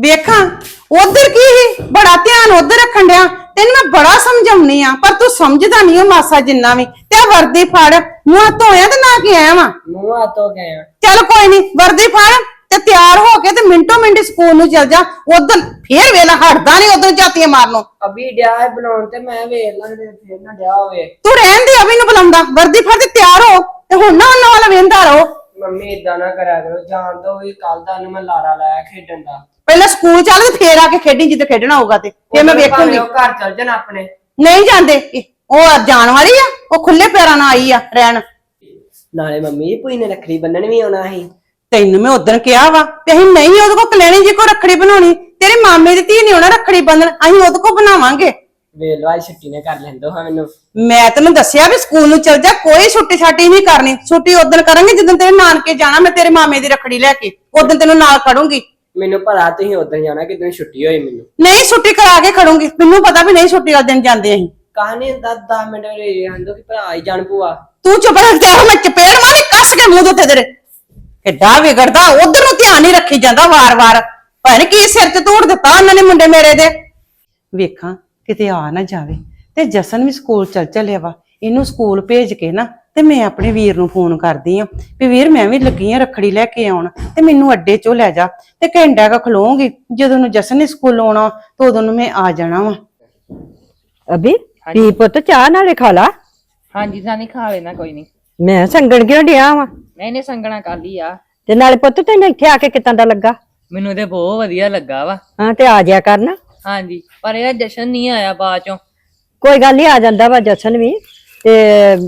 ਵੇਖਾਂ ਉਧਰ ਕੀ ਸੀ? ਬੜਾ ਧਿਆਨ ਉਧਰ ਰੱਖਣ ਡਿਆ। ਤੈਨੂੰ ਮੈਂ ਬੜਾ ਸਮਝਾਉਣੀ ਆ ਪਰ ਤੂੰ ਸਮਝਦਾ ਨਹੀਂ ਉਹ ਮਾਸਾ ਜਿੰਨਾ ਵੀ। ਤੇ ਆਹ ਵਰਦੀ ਫੜ ਮੂੰਹ ਧੋਇਆ ਤੇ ਨਾ ਕੀ ਆਇਆ ਵਾ? ਮੂੰਹ ਹੱਥੋਂ ਗਏ ਆ ਚੱਲ ਕੋਈ ਨਹੀਂ ਵਰਦੀ ਫੜ ਤੇ ਤਿਆਰ ਹੋ ਕੇ ਤੇ ਮਿੰਟੋ ਮਿੰਟ ਸਕੂਲ ਨੂੰ ਚੱਲ ਜਾ। ਉਧਰ ਫੇਰ ਵੇਲਾ ਹਟਦਾ ਨਹੀਂ ਉਧਰ ਜਾਤੀਆਂ ਮਾਰਨੋਂ ਅਭੀ ਡਿਆ ਹੈ ਬਣਾਉਣ ਤੇ ਮੈਂ ਵੇਖ ਲਾਂਗੇ ਫਿਰ ਨਾ ਡਿਆ ਹੋਵੇ। ਤੂੰ ਰਹਿਣ ਦੇ ਅਭੀ ਨੂੰ ਬੁਲਾਉਂਦਾ। ਵਰਦੀ ਫੜ ਤੇ ਤਿਆਰ ਹੋ ਤੇ ਹੁਣ ਨਾ ਉਹਨਾਂ ਵਾਲਾ ਵੇਂਦਾ ਰਹੋ। ਮੰਮੀ ਇਦਾਂ ਨਾ ਕਰਿਆ ਕਰੋ ਜਾਣ ਦੋ ਵੀ ਕੱਲ ਦਾ ਨੂੰ ਮੈਂ ਲਾਰਾ ਲਾਇਆ ਖੇਡਣ ਦਾ। ਪਹਿਲਾਂ ਸਕੂਲ ਚੱਲ ਤੇ ਫੇਰ ਆ ਕੇ ਖੇਡੀ ਜਿੱਦ ਖੇਡਣਾ ਹੋਊਗਾ ਤੇ ਫੇਰ ਮੈਂ ਭਾਵੇਂ ਵੇਖੂੰਗੀ। ਉਹ ਘਰ ਚੱਲ ਜਾਣ ਆਪਣੇ। ਨਹੀਂ ਜਾਂਦੇ ਉਹ ਜਾਣ ਵਾਲੀ ਆ ਉਹ ਖੁੱਲੇ ਪੈਰਾਂ ਨਾਲ ਆਈ ਆ ਰਹਿਣ। ਨਾਲੇ ਮੰਮੀ ਭੂਈ ਨੇ ਰੱਖੜੀ ਬੰਨਣ ਵੀ ਆਉਣਾ ਸੀ। ਤੈਨੂੰ ਮੈਂ ਉਦੋਂ ਕਿਹਾ ਵਾ ਤੇ ਅਸੀਂ ਨਹੀਂ ਉਹਦੇ ਕੋਲ ਕਲੈਣੀ ਜੀ ਕੋ ਰੱਖੜੀ ਬਣਾਉਣੀ ਤੇਰੇ ਮਾਮੇ ਦੀ ਧੀ ਨਹੀਂ ਹੋਣਾ ਰੱਖੜੀ ਬੰਨਣ ਅਸੀਂ ਉਹਦੇ ਕੋਲ ਬਣਾਵਾਂਗੇ। ਅੱਜ ਛੁੱਟੀ ਨੇ ਕਰ ਲੈਂਦੋ ਹਾਂ ਮੈਨੂੰ। ਮੈਂ ਤੈਨੂੰ ਦੱਸਿਆ ਵੀ ਸਕੂਲ ਨੂੰ ਚਲ ਜਾ ਕੋਈ ਛੁੱਟੀ ਛਾਟੀ ਨਹੀਂ ਕਰਨੀ। ਛੁੱਟੀ ਉਦੋਂ ਕਰਾਂਗੇ ਜਦੋਂ ਤੇਰੇ ਨਾਨਕੇ ਜਾਣਾ ਮੈਂ ਤੇਰੇ ਮਾਮੇ ਦੀ ਰੱਖੜੀ ਲੈ ਕੇ ਉਦੋਂ ਤੈਨੂੰ ਨਾਲ ਖੜੂੰਗੀ। ਮੈਨੂੰ ਪਤਾ ਤੁਸੀਂ ਉਦੋਂ ਜਾਣਾ ਕਿ ਛੁੱਟੀ ਹੋਈ ਮੈਨੂੰ। ਨਹੀਂ ਛੁੱਟੀ ਕਰਾ ਕੇ ਖੜੂੰਗੀ। ਮੈਨੂੰ ਪਤਾ ਵੀ ਨਹੀਂ ਛੁੱਟੀ ਵਾਲੇ ਦਿਨ ਜਾਂਦੇ ਅਸੀਂ। ਕਹਾਣੀ ਹੁੰਦਾ 10 ਮਿੰਟ ਰੇ ਆਂਦੋ ਕਿ ਭਰਾ ਹੀ ਜਾਣ ਭੂਆ। ਤੂੰ ਚੁੱਪ ਰਹਿ ਜਾ ਮੈਂ ਚਪੇੜ ਮਾਰੀ ਕੱਸ ਕੇ ਮੂੰਹ ਦੇ ਉੱਤੇ ਤੇਰੇ। ਕਿੱਡਾ ਵਿਗੜਦਾ ਉਧਰ ਨੂੰ ਧਿਆਨ ਨਹੀਂ ਰੱਖੀ ਜਾਂਦਾ ਵਾਰ-ਵਾਰ। ਭਾਵੇਂ ਕੀ ਸਿਰ 'ਚ ਤੋੜ ਦਿੱਤਾ ਉਹਨਾਂ ਨੇ ਮੁੰਡੇ ਮੇਰੇ ਦੇ। ਵੇਖਾਂ ਕਿਤੇ ਆ ਨਾ ਜਾਵੇ। ਤੇ ਜਸਨ ਵੀ ਸਕੂਲ ਚੱਲ ਚੱਲਿਆ ਵਾ। ਇਹਨੂੰ ਸਕੂਲ ਭੇਜ ਕੇ ਨਾ ਤੇ ਮੈਂ ਆਪਣੇ ਵੀਰ ਨੂੰ ਫੋਨ ਕਰਦੀ ਆ ਵੀ ਵੀਰ ਮੈਂ ਵੀ ਲੱਗੀ ਆ ਰੱਖੜੀ ਲੈ ਕੇ ਆਉਣ ਤੇ ਮੈਨੂੰ ਅੱਡੇ 'ਚੋਂ ਲੈ ਜਾ। ਤੇ ਘੰਟਾ ਕ ਖਲੋਉਂਗੀ ਜਦੋਂ ਨੂੰ ਜਸਨ ਨੇ ਸਕੂਲ ਆਉਣਾ ਤੇ ਉਦੋਂ ਨੂੰ ਮੈਂ ਆ ਜਾਣਾ ਵਾ। ਅਬੀ ਪੀ ਪੁੱਤ ਚਾਹ ਨਾਲੇ ਖਾ ਲਾ। ਹਾਂਜੀ ਸਾਨੀ ਖਾ ਲੈਣਾ ਕੋਈ ਨਹੀਂ ਮੈਂ ਸੰਗਣ ਕਿਉਂ ਡਿਆ ਵਾਂ? ਨਹੀਂ ਨਹੀਂ ਸੰਗਣਾ ਕੱਲ ਹੀ ਆ। ਤੇ ਨਾਲੇ ਪੁੱਤ ਤੈਨੂੰ ਇੱਥੇ ਆ ਕੇ ਕਿਦਾਂ ਦਾ ਲੱਗਾ? ਮੈਨੂੰ ਤੇ ਬਹੁਤ ਵਧੀਆ ਲੱਗਾ ਵਾ। ਹਾਂ ਤੇ ਆ ਜਾਇਆ ਕਰਨਾ ਹਾਂਜੀ ਪਰ ਇਹਦਾ ਜਸ਼ਨ ਨਹੀਂ ਆਇਆ ਬਾਅਦ ਚੋਂ। ਕੋਈ ਗੱਲ ਨਹੀਂ ਆ ਜਾਂਦਾ ਵਾ ਜਸ਼ਨ ਵੀ। ਤੇ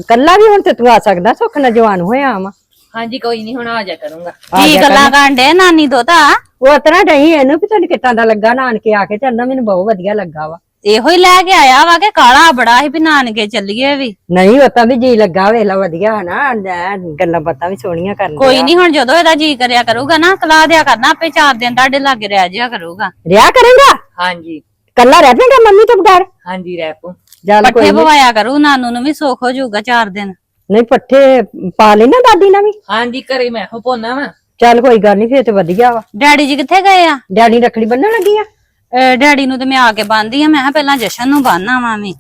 ਕੱਲਾ ਵੀ ਹੁਣ ਤੇ ਤੂੰ ਆ ਸਕਦਾ ਸੁੱਖ ਨਾਲ ਜਵਾਨ ਹੋਇਆ ਵਾ। ਹਾਂਜੀ ਕੋਈ ਨਹੀਂ ਹੁਣ ਆ ਜਾ ਕਰੂੰਗਾ। ਕੀ ਗੱਲਾਂ ਕਾਂਡੇ ਨਾਨੀ ਦੋਤਾ ਉਹ ਤਰ੍ਹਾਂ ਡਈ ਇਹਨੂੰ ਵੀ ਤੈਨੂੰ ਕਿੱਦਾਂ ਦਾ ਲੱਗਾ ਨਾਨਕੇ ਆ ਕੇ ਚੱਲਣਾ ਮੈਨੂੰ ਬਹੁਤ ਵਧੀਆ ਲੱਗਾ ਵਾ। ਇਹੋ ਹੀ ਲੈ ਕੇ ਆਇਆ ਵਾ ਕਿ ਕਾਲਾ ਬੜਾ ਸੀ ਵੀ ਨਾਨਕੇ ਚੱਲੀਏ ਵੀ। ਨਹੀਂ ਉਹ ਤਾਂ ਵੀ ਜੀ ਲੱਗਾ ਵੇਲਾ ਵਧੀਆ ਹਨਾ ਐਨ ਗੱਲਾਂ ਬਾਤਾਂ ਵੀ ਸੋਹਣੀਆਂ ਕਰਨ ਕੋਈ ਨਹੀਂ ਹੁਣ ਜਦੋਂ ਇਹਦਾ ਜੀ ਕਰਿਆ ਕਰੂਗਾ ਨਾ ਕਲਾ ਦਿਆ ਕਰਨਾ ਆਪੇ ਚਾਰ ਦਿਨ ਤੁਹਾਡੇ ਲਾਗੇ ਰਹਿ ਜਿਆ ਕਰੂਗਾ। ਰਿਆ ਕਰੇਗਾ? ਹਾਂਜੀ। ਕੱਲਾ ਰਹਿ ਪਏਗਾ ਮੰਮੀ ਤੋਂ ਬਗੈਰ? ਹਾਂਜੀ ਰੈਪੋ ਚੱਲ ਕੋਈ ਪੱਠੇ ਨੀ। ਪਵਾਇਆ ਕਰੂ ਨਾਨੂ ਨੂੰ ਵੀ ਸੁੱਖ ਹੋ ਜਾਊਗਾ ਚਾਰ ਦਿਨ। ਨਹੀਂ ਪੱਠੇ ਪਾ ਲੈਣਾ ਦਾਦੀ ਨਾਲ ਵੀ? ਹਾਂਜੀ ਘਰੇ ਮੈਂ ਹੋ ਪੋਨਾ ਵਾ। ਚੱਲ ਕੋਈ ਗੱਲ ਨਹੀਂ ਫੇਰ ਤੇ ਵਧੀਆ ਵਾ। ਡੈਡੀ ਜੀ ਕਿੱਥੇ ਗਏ ਆ? ਡੈਡੀ ਰੱਖੜੀ ਬੰਨਣ ਲੱਗੀ ਆ? ਅਹ ਡੈਡੀ ਨੂੰ ਤੇ ਮੈਂ ਆ ਕੇ ਬੰਨਦੀ ਆ ਮੈਂ ਕਿਹਾ ਪਹਿਲਾਂ ਜਸ਼ਨ ਨੂੰ ਬੰਨਣਾ ਵਾ। ਮੈਂ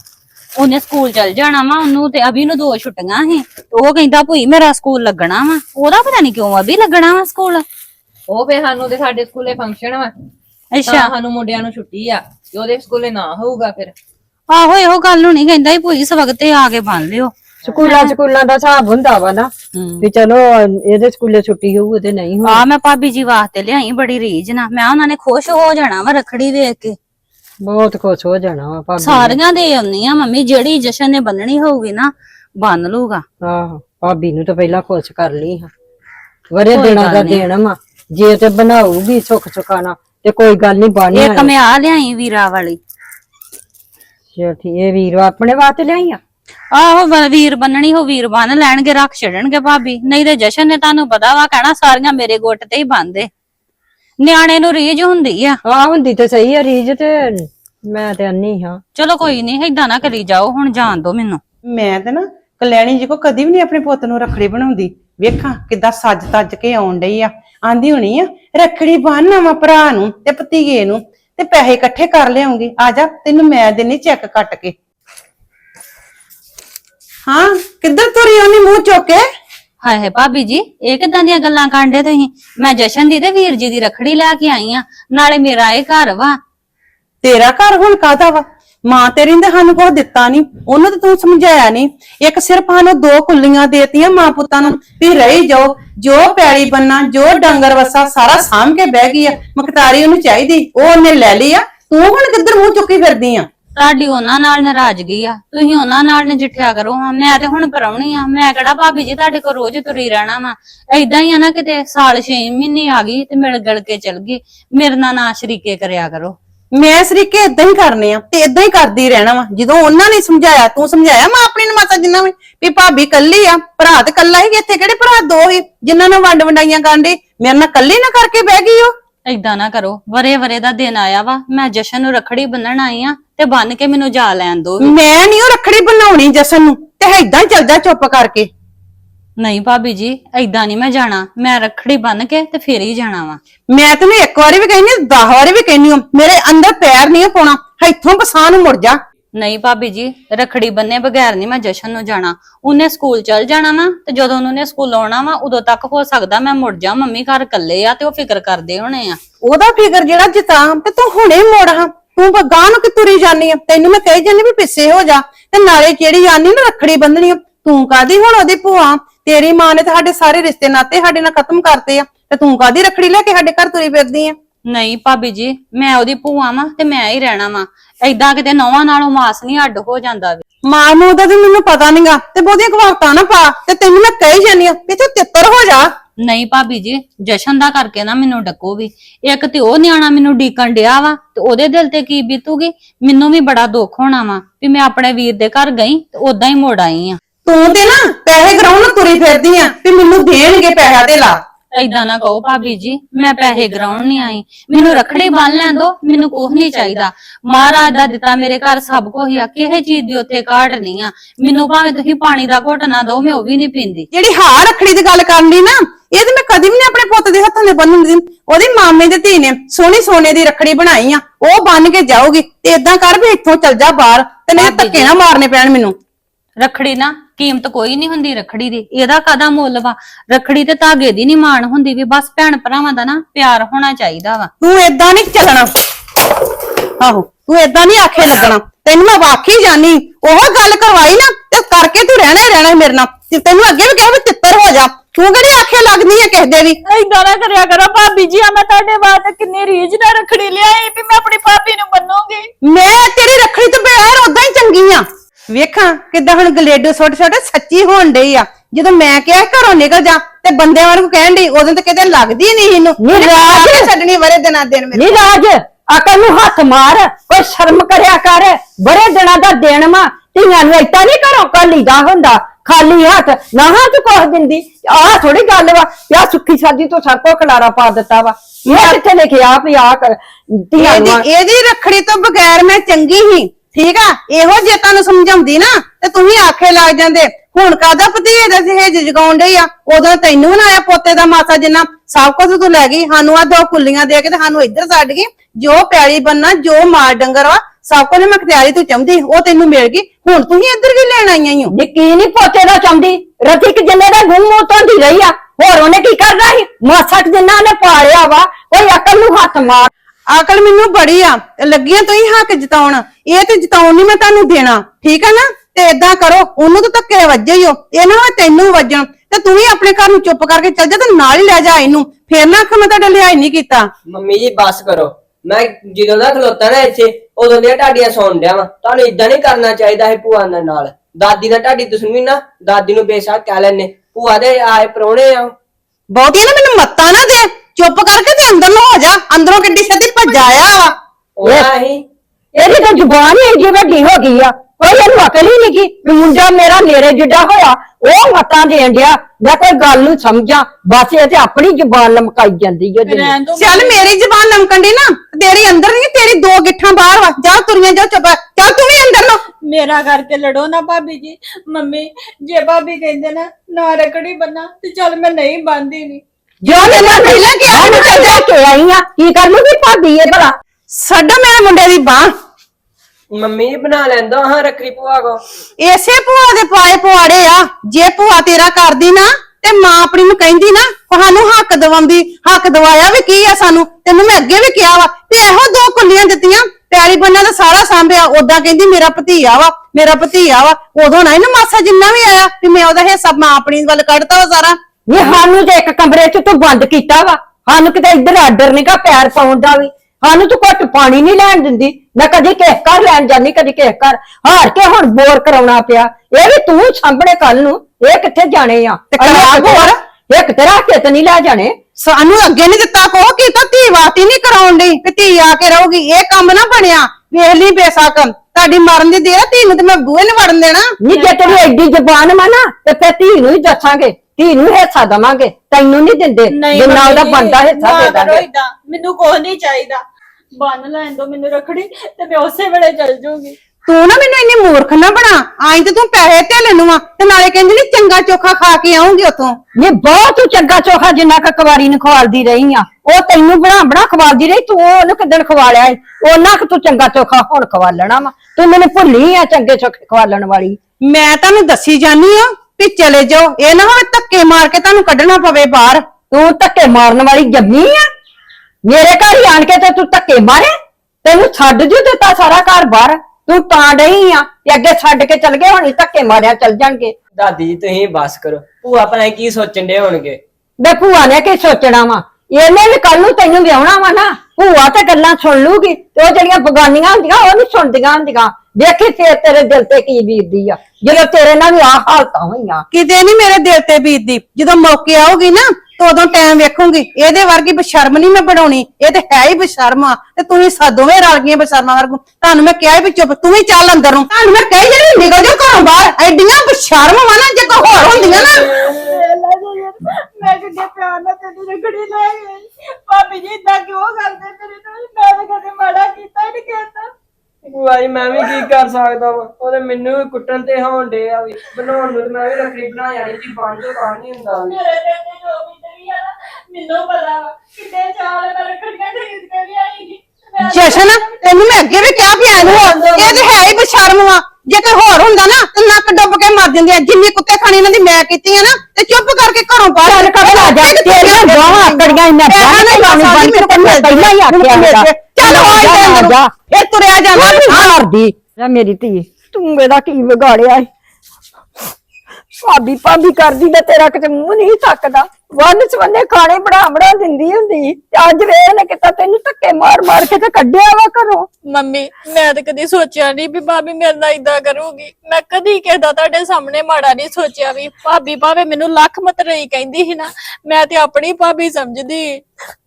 ਉਹਨੇ ਸਕੂਲ ਚਲ ਜਾਣਾ ਵਾ ਉਹਨੂੰ ਤੇ ਅਭੀ ਨੂੰ ਦੋ ਛੁੱਟੀਆਂ ਸੀ। ਤੇ ਉਹ ਕਹਿੰਦਾ ਭੂਈ ਮੇਰਾ ਸਕੂਲ ਲੱਗਣਾ ਵਾ। ਉਹਦਾ ਪਤਾ ਨਹੀਂ ਕਿਉਂ ਅਭੀ ਲੱਗਣਾ ਵਾ ਸਕੂਲ? ਉਹ ਫੇ ਸਾਨੂੰ ਤੇ ਸਾਡੇ ਸਕੂਲੇ ਫੰਕਸ਼ਨ ਵਾ। ਤਾਂ ਅੱਛਾ ਸਾਨੂੰ ਮੁੰਡਿਆਂ ਨੂੰ ਛੁੱਟੀ ਆ ਤੇ ਉਹਦੇ ਸਕੂਲੇ ਨਾ ਹੋਊਗਾ ਫਿਰ। ਆਹੋ ਇਹੋ ਗੱਲ ਹੋਣੀ ਕਹਿੰਦਾ ਹੀ ਭੂਈ ਸਵਗਤ ਤੇ ਆ ਕੇ ਬੰਨ ਲਿਓ। ਸਕੂਲਾਂ ਸਕੂਲਾਂ ਦਾ ਹਿਸਾਬ ਹੁੰਦਾ ਵਾ ਨਾ ਵੀ ਚਲੋ ਇਹਦੇ ਸਕੂਲੇ ਛੁੱਟੀ ਹੋਊ ਤੇ ਨਹੀਂ ਹੋ ਆ ਮੈਂ ਭਾਬੀ ਜੀ ਵਾਸਤੇ ਲਿਆਈ ਬੜੀ ਰੀਝ ਨਾ ਮੈਂ ਉਹਨਾਂ ਨੇ ਖੁਸ਼ ਹੋ ਜਾਣਾ ਵਾ ਰਖੜੀ ਵੇਖ ਕੇ। ਬਹੁਤ ਖੁਸ਼ ਹੋ ਜਾਣਾ ਵਾ ਭਾਬੀ ਸਾਰੀਆਂ ਦੇ ਆਉਣੀ ਆ ਮੰਮੀ ਜਿਹੜੀ ਜਸ਼ਨ ਨੇ ਬੰਨਣੀ ਹੋਊਗੀ ਨਾ ਬੰਨ ਲੂਗਾ ਆਹੋ ਭਾਬੀ ਨੂੰ ਤਾਂ ਪਹਿਲਾਂ ਖੁਸ਼ ਕਰ ਲਈ ਹਾਂ ਵਰੇ ਦੇਣਾ ਦਾ ਦੇਣਾ ਵਾ ਜੇ ਤੇ ਬਣਾਊਗੀ ਸੁੱਖ ਸੁਖਾਣਾ ਤੇ ਕੋਈ ਗੱਲ ਨਹੀਂ ਬਾਣੀ ਇੱਕ ਮੈਂ ਆ ਲਿਆਈ ਵੀਰਾ ਵਾਲੀ। ਚਲ ਠੀਕ ਇਹ ਵੀਰ ਆਪਣੇ ਵਾਸਤੇ ਲਿਆਈ ਆ? ਆਹੋ ਬ- ਵੀਰ ਬੰਨਣੀ ਹੋ ਵੀਰ ਬੰਨ ਲੈਣਗੇ ਰੱਖ ਛੱਡਣਗੇ ਭਾਬੀ। ਨਹੀਂ ਤੇ ਜਸ਼ਨ ਨੇ ਤੁਹਾਨੂੰ ਪਤਾ ਵਾ ਕਹਿਣਾ ਸਾਰੀਆਂ ਮੇਰੇ ਗੁੱਟ ਤੇ ਹੀ ਬੰਨਦੇ। ਨਿਆਣੇ ਨੂੰ ਰੀਝ ਹੁੰਦੀ ਆ। ਆ ਹੁੰਦੀ ਤੇ ਸਹੀ ਆ ਰੀਜ ਤੇ ਮੈਂ ਤੇ ਅੰਨੀ ਹਾਂ। ਚਲੋ ਕੋਈ ਨਹੀਂ ਏਦਾਂ ਨਾ ਕਰੀ ਜਾਓ ਹੁਣ ਜਾਣ ਦੋ ਮੈਨੂੰ। ਮੈਂ ਤੇ ਨਾ ਕਲਿਆਣੀ ਜੀ ਕੋ ਕਦੀ ਵੀ ਨਹੀਂ ਆਪਣੇ ਪੁੱਤ ਨੂੰ ਰੱਖੜੀ ਬਣਾਉਂਦੀ। ਵੇਖਾਂ ਕਿੱਦਾਂ ਸੱਜ ਤੱਜ ਕੇ ਆਉਣ ਡਈ ਆ। ਆਂਦੀ ਹੋਣੀ ਆ ਰੱਖੜੀ ਬੰਨ੍ਹਣਾ ਵਾ ਭਰਾ ਨੂੰ ਤੇ ਭਤੀਏ ਨੂੰ ਤੇ ਪੈਸੇ ਇਕੱਠੇ ਕਰ ਲਿਆਉਂਗੀ। ਆ ਜਾ ਤੈਨੂੰ ਮੈਂ ਦੇਣੀ ਚੈੱਕ ਕੱਟ ਕੇ। ਹਾਂ ਕਿੱਧਰ ਤੁਰੀ ਉਹਨੇ ਮੂੰਹ ਚੁੱਕ ਕੇ? ਹਾਏ ਹਾਏ ਭਾਬੀ ਜੀ ਇਹ ਕਿਦਾਂ ਦੀਆਂ ਗੱਲਾਂ ਕਾਂਡੇ ਤੁਸੀਂ? ਮੈਂ ਜਸ਼ਨ ਦੀ ਤੇ ਵੀਰ ਜੀ ਦੀ ਰੱਖੜੀ ਲੈ ਕੇ ਆਈ ਆ ਨਾਲੇ ਮੇਰਾ ਇਹ ਘਰ ਵਾ। ਤੇਰਾ ਘਰ ਹੁਣ ਕਾਹਦਾ ਵਾ? ਮਾਂ ਤੇਰੀ ਨੇ ਤਾਂ ਸਾਨੂੰ ਕੁਛ ਦਿੱਤਾ ਨਹੀਂ ਉਹਨੂੰ ਤਾਂ ਤੂੰ ਸਮਝਾਇਆ ਨਹੀਂ ਇੱਕ ਸਿਰਫ ਸਾਨੂੰ ਦੋ ਕੁੱਲੀਆਂ ਦੇਤੀਆਂ ਮਾਂ ਪੁੱਤਾਂ ਨੂੰ, ਵੀ ਰਹੀ ਜਾਓ, ਜੋ ਪੈਲੀ ਬੰਨਾ ਜੋ ਡੰਗਰ ਵਸਾ, ਸਾਰਾ ਸਾਂਭ ਕੇ ਬਹਿ ਗਈ ਆ ਮਕਤਾਰੀ ਉਹਨੂੰ ਚਾਹੀਦੀ, ਉਹ ਉਹਨੇ ਲੈ ਲਈ ਆ। ਤੂੰ ਹੁਣ ਕਿੱਧਰ ਮੂੰਹ ਚੁੱਕੀ ਫਿਰਦੀ ਆ? ਤੁਹਾਡੀ ਉਹਨਾਂ ਨਾਲ ਨਾਰਾਜ਼ਗੀ ਆ, ਤੁਸੀਂ ਉਹਨਾਂ ਨਾਲ ਨਜਿੱਠਿਆ ਕਰੋ, ਹਾਂ, ਮੈਂ ਤੇ ਹੁਣ ਪਰਾਉਣੀ ਆ, ਮੈਂ ਕਿਹੜਾ ਭਾਬੀ ਜੀ ਤੁਹਾਡੇ ਕੋਲ ਰੋਜ਼ ਤੁਰੀ ਰਹਿਣਾ ਵਾ? ਐਦਾਂ ਹੀ ਆ ਨਾ ਕਿਤੇ ਸਾਲ 6 ਮਹੀਨੇ ਆ ਗਈ ਤੇ ਮਿਲ ਗਲ ਕੇ ਚਲ ਗਈ, ਮੇਰੇ ਨਾਲ ਨਾ ਸ਼ਰੀਕੇ ਕਰਿਆ ਕਰੋ। ਮੈਂ ਸਰੀਕੇ ਇਦਾਂ ਹੀ ਕਰਨੇ ਆ ਤੇ ਇਦਾਂ ਹੀ ਕਰਦੀ ਰਹਿਣਾ ਵਾ। ਜਦੋਂ ਉਹਨਾਂ ਨੇ ਸਮਝਾਇਆ ਤੂੰ ਸਮਝਾਇਆ ਮਾਂ ਆਪਣੀ ਨੂੰ ਮਾਤਾ ਜਿੰਨਾ ਵੀ ਵੀ ਭਾਬੀ ਕੱਲੀ ਆ ਭਰਾ ਤੇ ਕੱਲਾ ਹੀ ਇੱਥੇ ਕਿਹੜੇ ਭਰਾ ਦੋ ਹੀ ਜਿਨ੍ਹਾਂ ਨਾਲ ਵੰਡ ਵੰਡਾਈਆਂ ਕਾਂਡੇ ਮੇਰੇ ਨਾਲ ਕੱਲੀ ਨਾ ਕਰਕੇ ਬਹਿ ਗਈ ਉਹ। ਐਦਾਂ ਨਾ ਕਰੋ ਵਰੇ ਵਰੇ ਦਾ ਦਿਨ ਆਇਆ ਵਾ ਮੈਂ ਜਸ਼ਨ ਨੂੰ ਰੱਖੜੀ ਬੰਨਣ ਆਈ ਆ ਤੇ ਬੰਨ ਕੇ ਮੈਨੂੰ ਜਾ ਲੈਣ ਦੋ ਮੈਂ ਨਹੀਂ ਉਹ ਰੱਖੜੀ ਬਣਾਉਣੀ ਜਸਨ ਨੂੰ ਤੇ ਏਦਾਂ ਹੀ ਚੱਲ ਜਾ ਚੁੱਪ ਕਰਕੇ। ਨਹੀਂ ਭਾਬੀ ਜੀ ਐਦਾਂ ਨਹੀਂ ਮੈਂ ਜਾਣਾ। ਮੈਂ ਰੱਖੜੀ ਬੰਨ ਕੇ ਤੇ ਫੇਰ ਹੀ ਜਾਣਾ ਵਾ। ਮੈਂ ਤੈਨੂੰ ਇੱਕ ਵਾਰੀ ਵੀ ਕਹਿੰਦੀ 10 ਵਾਰੀ ਵੀ ਕਹਿੰਦੀ ਹਾਂ ਮੇਰੇ ਅੰਦਰ ਪੈਰ ਨਹੀਂ ਪਾਉਣਾ ਇੱਥੋਂ ਪਸਾਹ ਨੂੰ ਮੁੜ ਜਾ। ਨਹੀਂ ਭਾਬੀ ਜੀ ਰੱਖੜੀ ਬੰਨੇ ਬਗੈਰ ਨਹੀਂ ਮੈਂ ਜਸ਼ਨ ਨੂੰ ਜਾਣਾ। ਉਹਨੇ ਸਕੂਲ ਚਲ ਜਾਣਾ ਵਾ ਤੇ ਜਦੋਂ ਉਹਨੇ ਸਕੂਲ ਆਉਣਾ ਵਾ ਉਦੋਂ ਤੱਕ ਹੋ ਸਕਦਾ ਮੈਂ ਮੁੜ ਜਾ ਮੰਮੀ ਘਰ ਇਕੱਲੇ ਆ ਤੇ ਉਹ ਫਿਕਰ ਕਰਦੇ ਹੋਣੇ ਆ। ਉਹਦਾ ਫਿਕਰ ਜਿਹੜਾ ਜਿਤਾ ਤੇ ਤੂੰ ਹੁਣੇ ਮੋੜ ਹਾਂ। ਤੂੰ ਗਾਂ ਨੂੰ ਕਿ ਤੁਰੀ ਜਾਨੀ ਆ? ਤੈਨੂੰ ਮੈਂ ਕਹੀ ਜਾਨੀ ਵੀ ਪਿੱਛੇ ਹੋ ਜਾ ਤੇ ਨਾਲੇ ਜਿਹੜੀ ਜਾਨੀ ਨਾ ਰੱਖੜੀ ਬੰਨਣੀ ਆ? ਤੂੰ ਕਾਦੀ ਹੁਣ ਉਹਦੀ ਭੂਆ? ਤੇਰੀ ਮਾਂ ਨੇ ਤਾਂ ਸਾਡੇ ਸਾਰੇ ਰਿਸ਼ਤੇ ਨਾਤੇ ਸਾਡੇ ਨਾਲ ਖਤਮ ਕਰਤੇ ਆ। ਤੇ ਤੂੰ ਕਾਦੀ ਰੱਖੜੀ ਲੈ ਕੇ ਸਾਡੇ ਘਰ ਤੁਰੀ ਫਿਰਦੀ ਆ? ਨਹੀਂ ਭਾਬੀ ਜੀ ਮੈਂ ਉਹਦੀ ਭੂਆ ਵਾਂ ਤੇ ਮੈਂ ਹੀ ਰਹਿਣਾ ਵਾਂ। ਐਦਾਂ ਕਿਤੇ ਨੌਵਾਂ ਨਾਲੋਂ ਮਾਸ ਨਹੀਂ ਅੱਡ ਹੋ ਜਾਂਦਾ ਵੀ। ਮਾਂ ਨੂੰ ਉਹਦਾ ਤੇ ਮੈਨੂੰ ਪਤਾ ਨਹੀਂਗਾ ਤੇ ਬਹੁਤੀਆਂ ਕਵਾਰਤਾਂ ਨਾ ਪਾ ਤੇ ਤੈਨੂੰ ਮੈਂ ਕਹੀ ਜਾਨੀ ਆ ਵੀ ਤੂੰ ਤਿੱਤਰ ਹੋ ਜਾ। ਨਹੀਂ ਭਾਬੀ ਜੀ ਜਸ਼ਨ ਦਾ ਕਰਕੇ ਨਾ ਮੈਨੂੰ ਡੱਕੋ ਵੀ। ਇੱਕ ਤੇ ਉਹ ਨਿਆਣਾ ਮੈਨੂੰ ਡੀਕਣ ਡਿਆ ਵਾ ਤੇ ਉਹਦੇ ਦਿਲ ਤੇ ਕੀ ਬੀਤੂਗੀ? ਮੈਨੂੰ ਵੀ ਬੜਾ ਦੁੱਖ ਹੋਣਾ ਵਾ ਵੀ ਮੈਂ ਆਪਣੇ ਵੀਰ ਦੇ ਘਰ ਗਈ ਤੇ ਉਦਾਂ ਹੀ ਮੁੜ ਆਈ ਆ। ਤੂੰ ਤੇ ਨਾ ਪੈਸੇ ਗਰਾਉਣ ਨੂੰ ਤੁਰੀ ਫਿਰਦੀ ਆ ਵੀ ਮੈਨੂੰ ਦੇਣਗੇ ਪੈਸਾ ਤੇ ਲਾ। ਐਦਾਂ ਨਾ ਕਹੋ ਭਾਬੀ ਜੀ ਮੈਂ ਪੈਸੇ ਗਰਾਉਣ ਨਹੀਂ ਆਈ। ਮੈਨੂੰ ਰਖੜੀ ਬੰਨ ਲੈਣ ਦੋ ਮੈਨੂੰ ਕੁਝ ਨਹੀਂ ਚਾਹੀਦਾ। ਮਹਾਰਾਜ ਦਾ ਦਿੱਤਾ ਮੇਰੇ ਘਰ ਸਭ ਕੁਝ ਆ ਕਿਸੇ ਚੀਜ਼ ਦੀ ਉੱਥੇ ਘਾਟ ਨਹੀਂ ਆ। ਮੈਨੂੰ ਭਾਵੇਂ ਤੁਸੀਂ ਪਾਣੀ ਦਾ ਘੁੱਟ ਨਾ ਦਿਓ ਮੈਂ ਉਹ ਵੀ ਨਹੀਂ ਪੀਂਦੀ। ਜਿਹੜੀ ਹਾਰ ਰੱਖੜੀ ਦੀ ਗੱਲ ਕਰਨੀ ਨਾ ਇਹ ਤੇ ਮੈਂ ਕਦੀ ਵੀ ਨਹੀਂ ਆਪਣੇ ਪੁੱਤ ਦੇ ਹੱਥਾਂ ਦੇ ਬੰਨਣ ਦੀ। ਉਹਦੀ ਮਾਮੇ ਦੀ ਧੀ ਨੇ ਸੋਹਣੀ ਸੋਨੇ ਦੀ ਰੱਖੜੀ ਬਣਾਈ ਆ ਉਹ ਬੰਨ ਕੇ ਜਾਊਗੀ ਤੇ ਇਦਾਂ ਕਰ ਵੀ ਇੱਥੋਂ ਚੱਲ ਜਾ ਬਾਹਰ ਤੇ ਨਹੀਂ ਧੱਕੇ ਨਾ ਮਾਰਨੇ ਪੈਣ ਮੈਨੂੰ। ਰਖੜੀ ਨਾ ਕੀਮਤ ਕੋਈ ਨਹੀਂ ਹੁੰਦੀ ਰਖੜੀ ਦੀ ਇਹਦਾ ਕਾਦਾ ਮੁੱਲ ਵਾ? ਰਖੜੀ ਤੇ ਧਾਗੇ ਦੀ ਨਹੀਂ ਮਾਣ ਹੁੰਦੀ ਵੀ ਬਸ ਭੈਣ ਭਰਾਵਾਂ ਦਾ ਨਾ ਪਿਆਰ ਹੋਣਾ ਚਾਹੀਦਾ ਵਾ। ਤੂੰ ਇਦਾਂ ਨਹੀਂ ਚੱਲਣਾ। ਆਹੋ ਤੂੰ ਇਦਾਂ ਨਹੀਂ ਆਖੇ ਲੱਗਣਾ। ਤੈਨੂੰ ਮੈਂ ਵਾਖੀ ਜਾਨੀ ਉਹ ਗੱਲ ਕਰਵਾਈ ਨਾ ਤੇ ਕਰਕੇ ਤੂੰ ਰਹਿਣਾ ਹੀ ਰਹਿਣਾ ਮੇਰੇ ਨਾਲ। ਤੇ ਤੈਨੂੰ ਅੱਗੇ ਵੀ ਕਿਹਾ ਵੀ ਤਿੱਤਰ ਹੋ ਜਾ। ਤੂੰ ਕਿਹੜੀ ਆਖੇ ਲੱਗਦੀ ਆ ਕਿਸੇ ਦੇ ਵੀ? ਏਦਾਂ ਨਾ ਕਰਿਆ ਕਰੋ ਭਾਬੀ ਜੀ ਆ ਮੈਂ ਤੁਹਾਡੇ ਬਾਅਦ ਕਿੰਨੀ ਰੀਝ ਨਾਲ ਰੱਖੜੀ ਲਿਆਈ ਵੀ ਮੈਂ ਆਪਣੀ ਭਾਬੀ ਨੂੰ ਬੰਨੂਗੀ ਮੈਂ ਤੇਰੀ ਰੱਖੜੀ ਤੋਂ ਬਗੈਰ ਉਦਾਂ ਹੀ ਚੰਗੀ ਆ। ਵੇਖਾਂ ਕਿੱਦਾਂ ਹੁਣ ਗਲੇਡੋ ਛੋਟੇ ਛੋਟੇ ਸੱਚੀ ਹੋਣ ਡਈ ਆ। ਜਦੋਂ ਮੈਂ ਕਿਹਾ ਘਰੋਂ ਨਿਕਲ ਜਾ ਤੇ ਬੰਦਿਆਂ ਵਾਂਗੂ ਕਹਿਣ ਡਈ ਉਦੋਂ ਤਾਂ ਕਿਤੇ ਲੱਗਦੀ ਨਹੀਂ ਇਹਨੂੰ। ਨੀ ਰਾਜ! ਇਹਨੇ ਛੱਡਣੀ ਵਰੇ ਦਿਨਾਂ ਦਿਨ ਮੇਰੇ ਨੀ ਰਾਜ ਅਕਲ ਨੂੰ ਹੱਥ ਮਾਰ ਕੋਈ ਸ਼ਰਮ ਕਰਿਆ ਕਰ। ਬੜੇ ਦਿਨਾਂ ਦਾ ਦਿਨ ਵਾ ਧੀਆਂ ਨੂੰ ਏਦਾਂ ਨਹੀਂ ਘਰੋਂ ਕੱਲੀਦਾ ਹੁੰਦਾ। ਖਾਲੀ ਹੱਥ ਨਾ ਹੱਥ ਕੁਛ ਦਿੰਦੀ। ਆਹ ਥੋੜੀ ਗੱਲ ਵਾ ਯਾ ਸੁੱਖੀ ਸਾਦੀ ਤੋਂ ਸਰ ਕੋ ਖਲਾਰਾ ਪਾ ਦਿੱਤਾ ਵਾ। ਮੈਂ ਕਿੱਥੇ ਲਿਖਿਆ ਵੀ ਆ ਕਰ ਧੀਆਂ ਨੂੰ ਇਹਦੀ ਇਹਦੀ ਰੱਖੜੀ ਤੋਂ ਬਗੈਰ ਮੈਂ ਚੰਗੀ ਹੀ ਠੀਕ ਆ? ਇਹੋ ਜੇ ਤੁਹਾਨੂੰ ਸਮਝਾਉਂਦੀ ਨਾ, ਤੇ ਤੁਸੀਂ ਆਖੇ ਲੱਗ ਜਾਂਦੇ। ਹੁਣ ਕਾਦਾ ਭਤੀਏ ਦਾ ਸਹੇਜ ਜਗਾਉਣ ਡਈ ਆ? ਉਦੋਂ ਤੈਨੂੰ ਵੀ ਆਇਆ ਪੋਤੇ ਦਾ ਮਾਸਾ ਜਿੰਨਾ ਸਭ ਕੁਝ ਤੂੰ ਲੈ ਗਈ, ਸਾਨੂੰ ਆ ਦੋ ਕੁੱਲੀਆਂ ਦੇ ਕੇ ਤੇ ਸਾਨੂੰ ਇੱਧਰ ਛੱਡ ਗਈ। ਜੋ ਪੈਲੀ ਬੰਨਾ ਜੋ ਮਾਰ ਡੰਗਰ ਵਾ, ਸਭ ਕੁਝ ਮੈਂ ਖਤਿਆਰੀ ਤੂੰ ਚਾਹੁੰਦੀ, ਉਹ ਤੈਨੂੰ ਮਿਲ ਗਈ। ਹੁਣ ਤੁਸੀਂ ਇੱਧਰ ਕੀ ਲੈਣ ਆਈਆਂ ਈ ਓ ਨਿੱਕੀ ਪੋਤੇ ਦਾ ਚਾਹੁੰਦੀ। ਰਤਿਕ ਜਿੰਨੇ ਦਾ ਗੁੰਮ ਮੂੰਹ ਧੋਂਦੀ ਰਹੀ ਆ। ਹੋਰ ਉਹਨੇ ਕੀ ਕਰਨਾ ਸੀ? ਮਾਸਾ ਕੁ ਜਿੰਨਾ ਨੇ ਪਾਲਿਆ ਵਾ, ਕੋਈ ਅਕਲ ਨੂੰ ਹੱਥ ਮਾਰ। ਅਕਲ ਮੈਨੂੰ ਬੜੀ ਆ ਤੇ ਲੱਗੀਆਂ ਤੁਸੀਂ ਹੱਕ ਜਤਾਉਣ। ਇਹ ਤੇ ਜਤਾਉਣ ਨਹੀਂ ਮੈਂ ਤੁਹਾਨੂੰ ਦੇਣਾ ਠੀਕ ਆ ਨਾ? ਤੇ ਇਦਾਂ ਕਰੋ ਉਹਨੂੰ ਤਾਂ ਧੱਕੇ ਵੱਜੇ ਹੀ ਹੋ। ਇਹ ਨਾ ਹੋਏ ਤੈਨੂੰ ਵੱਜਣ ਤੇ ਤੂੰ ਵੀ ਆਪਣੇ ਘਰ ਨੂੰ ਚੁੱਪ ਕਰਕੇ ਚੱਲ ਜਾ ਤੇ ਨਾਲ ਹੀ ਲੈ ਜਾ ਇਹਨੂੰ। ਫੇਰ ਨਾ ਆਖ ਮੈਂ ਤੁਹਾਡਾ ਲਿਹਾਈ ਨਹੀਂ ਕੀਤਾ। ਮੰਮੀ ਜੀ ਬਸ ਕਰੋ। ਮੈਂ ਜਦੋਂ ਦਾ ਖਲੋਤਾ ਨਾ ਇੱਥੇ ਉਦੋਂ ਦੀਆਂ ਤੁਹਾਡੀਆਂ ਸੁਣ ਡਿਆ ਵਾਂ। ਤੁਹਾਨੂੰ ਇਦਾਂ ਨਹੀਂ ਕਰਨਾ ਚਾਹੀਦਾ ਹੈ ਭੂਆ ਦੇ ਨਾਲ। ਦਾਦੀ ਨਾਲ ਤੁਹਾਡੀ ਦੁਸ਼ਮਣੀ ਨਾ ਦਾਦੀ ਨੂੰ ਬੇਸ਼ੱਕ ਕਹਿ ਲੈਣੇ ਭੂਆ ਦੇ ਆਏ ਪਰੋਣੇ ਆ ਬਹੁਤੀਆਂ ਨਾ ਮੈਨੂੰ ਮੱਤਾਂ ਨਾ ਦੇ। ਚੁੱਪ ਕਰਕੇ ਤੇ ਅੰਦਰ ਨੂੰ ਹੋ ਜਾ ਅੰਦਰੋਂ ਕਿੱਡੀ ਛੇਤੀ ਭੱਜ ਆਇਆ ਵਾ ਉਹਨਾਂ ਹੀ ਇਹਦੀ ਤਾਂ ਜ਼ੁਬਾਨ ਹੀ ਇੰਨੀ ਵੱਡੀ ਹੋ ਗਈ ਆ। ਕੋਈ ਇਹਨੂੰ ਅਕਲ ਹੀ ਨਹੀਂ ਕੀ ਵੀ ਮੁੰਡਾ ਮੇਰਾ ਮੇਰੇ ਜਿੱਡਾ ਹੋਇਆ। ਉਹ ਮਤਾਂ ਦੇਣ ਡਿਆ। ਮੈਂ ਕੋਈ ਗੱਲ ਨੂੰ ਸਮਝਾਂ। ਬਸ ਇਹ ਤੇ ਆਪਣੀ ਜ਼ੁਬਾਨ ਲਮਕਾਈ ਜਾਂਦੀ ਹੈ ਰਹਿਣ ਦੋ ਚੱਲ ਮੇਰੀ ਜ਼ਬਾਨ ਲਮਕਣ ਦੀ ਨਾ ਤੇਰੀ ਅੰਦਰ ਨਹੀਂ ਤੇਰੀ ਦੋ ਗਿੱਠਾਂ ਬਾਹਰ ਵਾ। ਜਾ ਤੁਰੀਆਂ ਜਾ ਚੁੱਪ ਚੱਲ ਤੂੰ ਵੀ ਅੰਦਰ ਨੂੰ ਮੇਰਾ ਕਰਕੇ ਲੜੋ ਨਾ ਭਾਬੀ ਜੀ। ਮੰਮੀ ਜੇ ਭਾਬੀ ਕਹਿੰਦੇ ਨਾ ਨਾ ਰੱਖੜੀ ਬੰਨਾ ਤੇ ਚੱਲ ਮੈਂ ਨਹੀਂ ਬੰਨਦੀ ਨਹੀਂ ਜੋ ਮੈਂ ਪਹਿਲਾਂ ਕਿਹਾ ਮੈਂ ਤਾਂ ਲੈ ਕੇ ਆਈ ਆ। ਕੀ ਕਰ ਲੂਗੀ ਭਾਬੀ ਇਹ ਭਲਾ? ਛੱਡ ਮੇਰੇ ਮੁੰਡੇ ਦੀ ਬਾਹ। ਮੰਮੀ ਬਣਾ ਲੈਂਦਾ ਹਾਂ ਰੱਖੜੀ ਭੂਆ ਕੋ। ਇਸੇ ਭੂਆ ਦੇ ਪਾਏ ਪਵਾੜੇ ਆ। ਜੇ ਭੂਆ ਤੇਰਾ ਕਰਦੀ ਨਾ ਤੇ ਮਾਂ ਆਪਣੀ ਨੂੰ ਕਹਿੰਦੀ ਨਾ ਤੁਹਾਨੂੰ ਹੱਕ ਦਵਾਉਂਦੀ ਹੱਕ ਦਵਾਇਆ ਵੀ ਕੀ ਆ ਸਾਨੂੰ? ਤੈਨੂੰ ਮੈਂ ਅੱਗੇ ਵੀ ਕਿਹਾ ਵਾ ਵੀ ਇਹੋ ਦੋ ਕੁੱਲੀਆਂ ਦਿੱਤੀਆਂ ਪਿਆਰੀ ਬੰਨਾ ਦਾ ਸਾਰਾ ਸਾਂਭਿਆ ਉਦਾਂ ਕਹਿੰਦੀ ਮੇਰਾ ਭਤੀਆ ਵਾ ਮੇਰਾ ਭਤੀਆ ਵਾ। ਉਦੋਂ ਨਾ ਇਹਨੂੰ ਮਾਸਾ ਜਿੰਨਾ ਵੀ ਆਇਆ ਵੀ ਮੈਂ ਉਹਦਾ ਹਿੱਸਾ ਮਾਂ ਆਪਣੀ ਵੱਲ ਕੱਢਤਾ ਵਾ ਸਾਰਾ। ਇਹ ਸਾਨੂੰ ਤੇ ਇੱਕ ਕਮਰੇ 'ਚ ਤੂੰ ਬੰਦ ਕੀਤਾ ਵਾ ਸਾਨੂੰ ਕਿਤੇ ਇੱਧਰ ਆਰਡਰ ਨਹੀਂਗਾ ਪੈਰ ਪਾਉਣ ਦਾ ਵੀ। ਸਾਨੂੰ ਤੂੰ ਘੁੱਟ ਪਾਣੀ ਨਹੀਂ ਲੈਣ ਦਿੰਦੀ। ਮੈਂ ਕਦੀ ਕਿਸੇ ਘਰ ਲੈਣ ਜਾਂਦੀ ਕਦੀ ਕਿਸੇ ਘਰ। ਹਾਰ ਕੇ ਹੁਣ ਬੋਰ ਕਰਾਉਣਾ ਪਿਆ। ਇਹ ਵੀ ਤੂੰ ਸਾਹਮਣੇ ਕੱਲ ਨੂੰ। ਇਹ ਕਿੱਥੇ ਜਾਣੇ ਆ? ਤੇ ਕਰਾ ਅਸੀਂ ਇੱਕ ਬੋਰ। ਤੇਰਾ- ਇੱਕ ਤੇਰਾ ਨਹੀਂ ਲੈ ਜਾਣੇ। ਸਾਨੂੰ ਅੱਗੇ ਨਹੀਂ ਦਿੱਤਾ ਕੋ ਕਿ ਤਾਂ ਧੀ ਵਾਤੀ ਨਹੀਂ ਕਰਾਉਣ ਲਈ ਕਿ ਧੀ ਆ ਕੇ ਰਹੂਗੀ। ਇਹ ਕੰਮ ਨਾ ਬਣਿਆ। ਵੇਖ ਲਈ ਬੇਸ਼ੱਕ। ਤੁਹਾਡੀ ਮਰਨ ਦੀ ਦੇਰ ਆ, ਧੀ ਨੂੰ ਤੇ ਮੈਂ ਬੂਹੇ ਨੂੰ ਵੜਨ ਦੇਣਾ। ਨਹੀਂ ਜੇ ਤੇਰੀ ਐਡੀ ਜ਼ਬਾਨ ਵਾ ਨਾ ਤੇ ਫੇਰ ਧੀ ਨੂੰ ਹੀ ਦੱਸਾਂਗੇ। ਧੀ ਨੂੰ ਹਿੱਸਾ ਦਵਾਂਗੇ ਤੈਨੂੰ ਨਹੀਂ ਦਿੰਦੇ ਜਿੰਨਾ ਉਹਦਾ ਬਣਦਾ ਹਿੱਸਾ ਨਾ ਦੇ ਦਾਂਗੇ। ਮੈਨੂੰ ਕੁਛ ਨਹੀਂ ਚਾਹੀਦਾ। ਬੰਨ ਲੈਣ ਦੋ ਮੈਨੂੰ ਰੱਖੜੀ ਤੇ ਮੈਂ ਉਸੇ ਵੇਲੇ ਚੱਲ ਜਾਊਂਗੀ ਤੂੰ ਨਾ ਮੈਨੂੰ ਇੰਨੀ ਮੂਰਖ ਨਾ ਬਣਾ। ਆਈ ਤੇ ਤੂੰ ਪੈਸੇ ਤੇ ਲੈਣੂ ਆ ਤੇ ਨਾਲੇ ਕਹਿੰਦੀ ਨਹੀਂ ਚੰਗਾ ਚੋਖਾ ਖਾ ਕੇ ਆਉਂਗੀ ਉਥੋਂ। ਇਹ ਬਹੁਤ ਹੀ ਚੰਗਾ ਚੋਖਾ ਜਿੰਨਾ ਕ ਕੁਵਾਰੀ ਨੂੰ ਖਵਾਲਦੀ ਰਹੀ ਆ। ਉਹ ਤੈਨੂੰ ਬਣਾ ਬਣਾ ਖਵਾਲਦੀ ਰਹੀ ਤੂੰ ਉਹਨੂੰ ਕਿਦਣ ਖਵਾਲਿਆ ਏ? ਉਹਨਾਂ ਕਿ ਤੂੰ ਚੰਗਾ ਚੋਖਾ ਹੁਣ ਖਵਾਲਣਾ ਵਾ। ਤੂੰ ਮੈਨੂੰ ਭੁੱਲੀ ਆ ਚੰਗੇ ਚੋਖੇ ਖਵਾਲਣ ਵਾਲੀ। ਮੈਂ ਤੁਹਾਨੂੰ ਦੱਸੀ ਜਾਨੀ ਆ ਵੀ ਚਲੇ ਜਾਓ। ਇਹ ਨਾ ਹੋਵੇ ਧੱਕੇ ਮਾਰ ਕੇ ਤੁਹਾਨੂੰ ਕੱਢਣਾ ਪਵੇ ਬਾਹਰ। ਤੂੰ ਧੱਕੇ ਮਾਰਨ ਵਾਲੀ ਜੰਮੀ ਆ। ਮੇਰੇ ਘਰ ਹੀ ਆਣ ਕੇ ਤੇ ਤੂੰ ਧੱਕੇ ਮਾਰੇ। ਤੈਨੂੰ ਛੱਡ ਜੂ ਦਿੱਤਾ ਸਾਰਾ ਘਰ ਬਾਹਰ। ਤੂੰ ਤਾਂ ਡਈ ਆ ਤੇ ਅੱਗੇ ਛੱਡ ਕੇ ਚਲ ਗਏ ਹੁਣ ਧੱਕੇ ਮਾਰਿਆ ਚਲ ਜਾਣਗੇ। ਦਾਦੀ ਜੀ ਤੁਸੀਂ ਬਸ ਕਰੋ। ਭੂਆ ਨੀ ਕੀ ਸੋਚਣ ਦੇ ਹੋਣਗੇ। ਬੇ ਭੂਆ ਨੇ ਕੀ ਸੋਚਣਾ ਵਾ? ਇਹਨੇ ਵੀ ਕੱਲ ਨੂੰ ਤੈਨੂੰ ਵਿਆਹਣਾ ਵਾ ਨਾ। ਭੂਆ ਤੇ ਗੱਲਾਂ ਸੁਣ ਲੂਗੀ ਤੇ ਉਹ ਜਿਹੜੀਆਂ ਬਗਾਨੀਆਂ ਹੁੰਦੀਆਂ ਉਹ ਨਹੀਂ ਸੁਣਦੀਆਂ ਹੁੰਦੀਆਂ। ਦੇਖੀ ਫੇਰ ਤੇਰੇ ਦਿਲ ਤੇ ਕੀ ਬੀਤਦੀ ਆ। ਜਦੋਂ ਤੇਰੇ ਨਾਲ ਵੀ ਆਹ ਹਾਲਤਾਂ ਹੋਈਆਂ। ਕਿਤੇ ਨਹੀਂ ਮੇਰੇ ਦਿਲ ਤੇ ਬੀਤਦੀ। ਜਦੋਂ ਮੌਕੇ ਆਊਗੀ ਨਾ ਤਾਂ ਉਦੋਂ ਟਾਈਮ ਵੇਖੂੰਗੀ। ਇਹਦੇ ਵਰਗੀ ਬਸ਼ਰਮ ਨਹੀਂ ਮੈਂ ਬਣਾਉਣੀ। ਇਹ ਤੇ ਹੈ ਹੀ ਬਸ਼ਰਮ ਆ। ਤੇ ਤੁਸੀਂ ਸਾਦੋਵੇਂ ਰਲ ਗਈਆਂ ਬਸ਼ਰਮਾਂ ਵਰਗੂ। ਤੁਹਾਨੂੰ ਮੈਂ ਕਿਹਾ ਵੀ ਚੁੱਪ ਤੂੰ ਵੀ ਚੱਲ ਅੰਦਰ ਨੂੰ। ਤੁਹਾਨੂੰ ਮੈਂ ਕਹੀ ਜਿਹੜੀ ਨਿਕਲ ਜਾ ਘਰੋਂ ਬਾਹਰ। ਐਡੀਆਂ ਬਸ਼ਰਮ ਵਾ ਨਾ ਜੇ ਕੋਈ ਹੋਰ ਹੁੰਦੀਆਂ ਨਾ। ਮੈਂ ਪਿਆਰ ਨਾਲ ਤੈਨੂੰ ਭਾਬੀ ਜੀ ਇਦਾਂ ਕਿਉਂ ਕਰਦੇ? ਤੇਰੇ ਨਾਲ ਮੈਂ ਤਾਂ ਕਦੇ ਮਾੜਾ ਕੀਤਾ ਹੀ ਨਹੀਂ ਕਹਿੰਦਾ ਭੂਆ ਜੀ ਮੈਂ ਵੀ ਕੀ ਕਰ ਸਕਦਾ ਵਾ? ਉਹਦੇ ਮੈਨੂੰ ਵੀ ਕੁੱਟਣ ਤੇ ਹੋਣ ਡੇ ਆ ਵੀ। ਬਣਾਉਣ ਨੂੰ ਤੇ ਮੈਂ ਵੀ ਰੱਖੜੀ ਬਣਾ ਜਾਣੀ ਜੀ ਬਣ ਤੋਂ ਕੰਮ ਨਹੀਂ ਹੁੰਦਾ ਵੀ। ਮੇਰੇ ਤੇ ਤੇ ਜੋ ਵੀ ਤੇਰੀ ਆ ਨਾ ਮੈਨੂੰ ਪਤਾ ਵਾ ਕਿੰਨੇ ਚਾਲ ਮੈਂ ਰਖੜੀਆਂ ਖਰੀਦ ਕੇ ਲਿਆਈ ਮੈਂ ਜਸ਼ਨ ਤੈਨੂੰ ਮੈਂ ਅੱਗੇ ਵੀ ਕਿਹਾ ਵੀ ਐਨੂੰ ਇਹ ਤੇ ਹੈ ਹੀ ਬਸ਼ਰਮ ਵਾ। ਜੇ ਕੋਈ ਹੋਰ ਹੁੰਦਾ ਨਾ ਤੇ ਨੱਕ ਡੁੱਬ ਕੇ ਮਰ ਜਾਂਦੀ ਆ। ਜਿੰਨੀ ਕੁੱਤੇ ਖਾਣੀ ਇਹਨਾਂ ਦੀ ਮੈਂ ਕੀਤੀ ਆ ਨਾ ਤੇ ਚੁੱਪ ਕਰਕੇ ਘਰੋਂ ਬਾਹਰ ਚੱਲ ਕਰ ਆ ਜਾ ਤੇਰੀਆਂ ਦੋਹਾਂ ਆਕੜੀਆਂ ਇੰਨਾ ਬਾਹਰ ਨਹੀਂ ਬਣ ਕੇ ਕੇ ਪਹਿਲਾਂ ਹੀ ਆਖਿਆ ਹੈਗਾ। ਜਾ ਇਹ ਤੁਰਿਆ ਜਾਂਦਾ। ਮਾਰਦੀ ਮੇਰੀ ਧੀ। ਤੂੰ ਇਹਦਾ ਕੀ ਵਿਗਾੜਿਆ ਏ? ਭਾਬੀ ਭਾਬੀ ਕਰਦੀ ਤੇ ਤੇਰਾ ਕਿਤੇ ਮੂੰਹ ਨਹੀਂ ਥੱਕਦਾ ਵੰਨ ਸਵੰਨੇ ਖਾਣੇ ਬਣਾ ਬਣਾ ਦਿੰਦੀ ਹੁੰਦੀ ਤੇ ਅੱਜ ਵੇਖ ਲੈ ਕਿਤਾ ਤੈਨੂੰ ਧੱਕੇ ਮਾਰ ਮਾਰ ਕੇ ਤੇ ਕੱਢਿਆ ਵਾ ਘਰੋਂ। ਮੰਮੀ ਮੈਂ ਤਾਂ ਕਦੀ ਸੋਚਿਆ ਨਹੀਂ ਵੀ ਭਾਬੀ ਮੇਰੇ ਨਾਲ ਇਦਾਂ ਕਰੂਗੀ। ਮੈਂ ਕਦੀ ਕਿਹਦਾ ਤੁਹਾਡੇ ਸਾਹਮਣੇ ਮਾੜਾ ਨਹੀਂ ਸੋਚਿਆ ਵੀ। ਭਾਬੀ ਭਾਵੇਂ ਮੈਨੂੰ ਲੱਖ ਮਤਰਈ ਕਹਿੰਦੀ ਸੀ ਨਾ ਮੈਂ ਤੇ ਆਪਣੀ ਭਾਬੀ ਸਮਝਦੀ।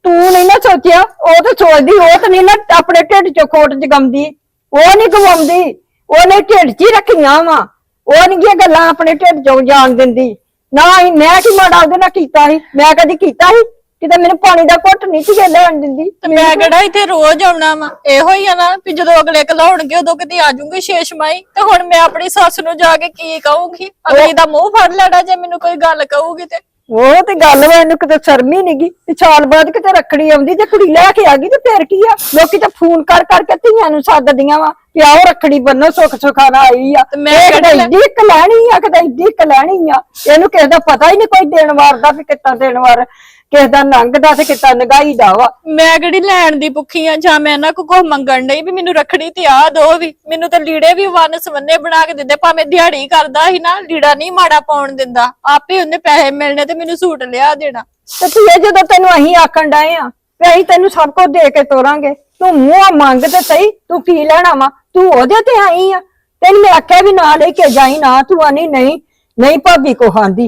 ਤੂੰ ਨਹੀਂ ਨਾ ਸੋਚਿਆ ਉਹ ਤਾਂ ਸੋਚਦੀ ਉਹ ਤਾਂ ਨਹੀਂ ਨਾ ਆਪਣੇ ਢਿੱਡ ਚੋਂ ਖੋਟ ਜਗਾਉਂਦੀ ਉਹ ਨਹੀਂ ਗਵਾਉਂਦੀ ਉਹਨੇ ਢਿੱਡ 'ਚ ਹੀ ਰੱਖੀਆਂ ਵਾ। ਉਹ ਨਹੀਂ ਇਹ ਗੱਲਾਂ ਆਪਣੇ ਢਿੱਡ ਚੋਂ ਜਾਣ ਦਿੰਦੀ। ਨਾ ਹੀ ਮੈਂ ਕੀ ਮਾੜਾ ਉਹਦੇ ਨਾਲ ਕੀਤਾ ਸੀ? ਮੈਂ ਕਦੀ ਕੀਤਾ ਸੀ? ਕਿਤੇ ਮੈਨੂੰ ਪਾਣੀ ਦਾ ਘੁੱਟ ਨਹੀਂ ਸੀ ਲੈਣ ਦਿੰਦੀ? ਤੇ ਮੈਂ ਕਿਹੜਾ ਇੱਥੇ ਰੋਜ਼ ਆਉਣਾ ਵਾ? ਇਹੋ ਹੀ ਆ ਨਾ ਵੀ ਜਦੋਂ ਅਗਲੇ ਕਲਾਉਣਗੇ ਉਦੋਂ ਕਿਤੇ ਆ ਜਾਊਂਗੀ ਸ਼ੇਸ਼ਮਾਈ ਤੇ ਹੁਣ ਮੈਂ ਆਪਣੀ ਸੱਸ ਨੂੰ ਜਾ ਕੇ ਕੀ ਕਹੂੰਗੀ? ਅਗਲੀ ਦਾ ਮੂੰਹ ਫੜ ਲੈਣਾ ਜੇ ਮੈਨੂੰ ਕੋਈ ਗੱਲ ਕਹੂਗੀ ਤੇ। ਉਹ ਤੇ ਗੱਲ ਵਾ ਇਹਨੂੰ ਕਿਤੇ ਸ਼ਰਮ ਹੀ ਨਹੀਂਗੀ ਤੇ ਸਾਲ ਬਾਅਦ ਕਿਤੇ ਰੱਖੜੀ ਆਉਂਦੀ ਤੇ ਕੁੜੀ ਲੈ ਕੇ ਆ ਗਈ ਤੇ ਫੇਰ ਕੀ ਆ? ਲੋਕੀ ਤਾਂ ਫੋਨ ਕਰ ਕਰਕੇ ਧੀਆਂ ਨੂੰ ਸੱਦਦੀਆਂ ਵਾ ਕਿ ਆਓ ਰੱਖੜੀ ਬੰਨੋ ਸੁੱਖ ਸੁਖਾਨਾ ਆਈ ਆ। ਤੇ ਮੈਂ ਇਹ ਕਿਤੇ ਕਿਹੜਾ- ਇੱਡੀ ਇੱਕ ਲੈਣੀ ਆ ਕਿਤੇ ਇੱਡੀ ਇੱਕ ਲੈਣੀ ਆ। ਇਹਨੂੰ ਕਿਸੇ ਦਾ ਪਤਾ ਹੀ ਨਹੀਂ ਕੋਈ ਦੇਣ ਵਾਰ ਦਾ ਵੀ ਕਿੱਦਾਂ ਦੇਣ ਵਾਰ। ਕਿਸੇ ਦਾ ਲੰਘਦਾ ਤੇ ਕਿੱਦਾਂ ਨਗਾਈ ਦਾ ਵਾ। ਮੈਂ ਕਿਹੜੀ ਲੈਣ ਦੀ ਭੁੱਖੀ ਆ ਜਾਂ ਮੈਂ ਇਹਨਾਂ ਕੋ ਕੁਝ ਮੰਗਣ ਨਹੀਂ ਵੀ ਮੈਨੂੰ ਰੱਖੜੀ ਤੇ ਆ ਦੋ ਵੀ। ਮੈਨੂੰ ਤਾਂ ਲੀੜੇ ਵੀ ਵਨ ਸਵੰਨੇ ਬਣਾ ਕੇ ਦਿੰਦੇ ਭਾਵੇਂ ਦਿਹਾੜੀ ਕਰਦਾ ਸੀ ਨਾ ਲੀੜਾ ਨਹੀਂ ਮਾੜਾ ਪਾਉਣ ਦਿੰਦਾ। ਆਪੇ ਉਹਨੇ ਪੈਸੇ ਮਿਲਣੇ ਤੇ ਮੈਨੂੰ ਸੂਟ ਲਿਆ ਦੇਣਾ। ਤੇ ਧੀਏ ਜਦੋਂ ਤੈਨੂੰ ਅਸੀਂ ਆਖਣ ਡਏ ਆ ਵੀ ਅਸੀਂ ਤੈਨੂੰ ਸਭ ਕੁਝ ਦੇ ਕੇ ਤੋਰਾਂਗੇ ਤੂੰ ਮੂੰਹ ਮੰਗ ਤੇ ਸਹੀ ਤੂੰ ਕੀ ਲੈਣਾ ਵਾ? ਤੂੰ ਉਹਦੇ ਤੇ ਆਈ ਆ। ਤੈਨੂੰ ਮੈਂ ਆਖਿਆ ਵੀ ਨਾ ਲੈ ਕੇ ਜਾਈ ਨਾ ਤੂੰ ਆਨੀ ਨਹੀਂ ਨਹੀਂ ਭਾਬੀ ਕੋ ਖਾਂਦੀ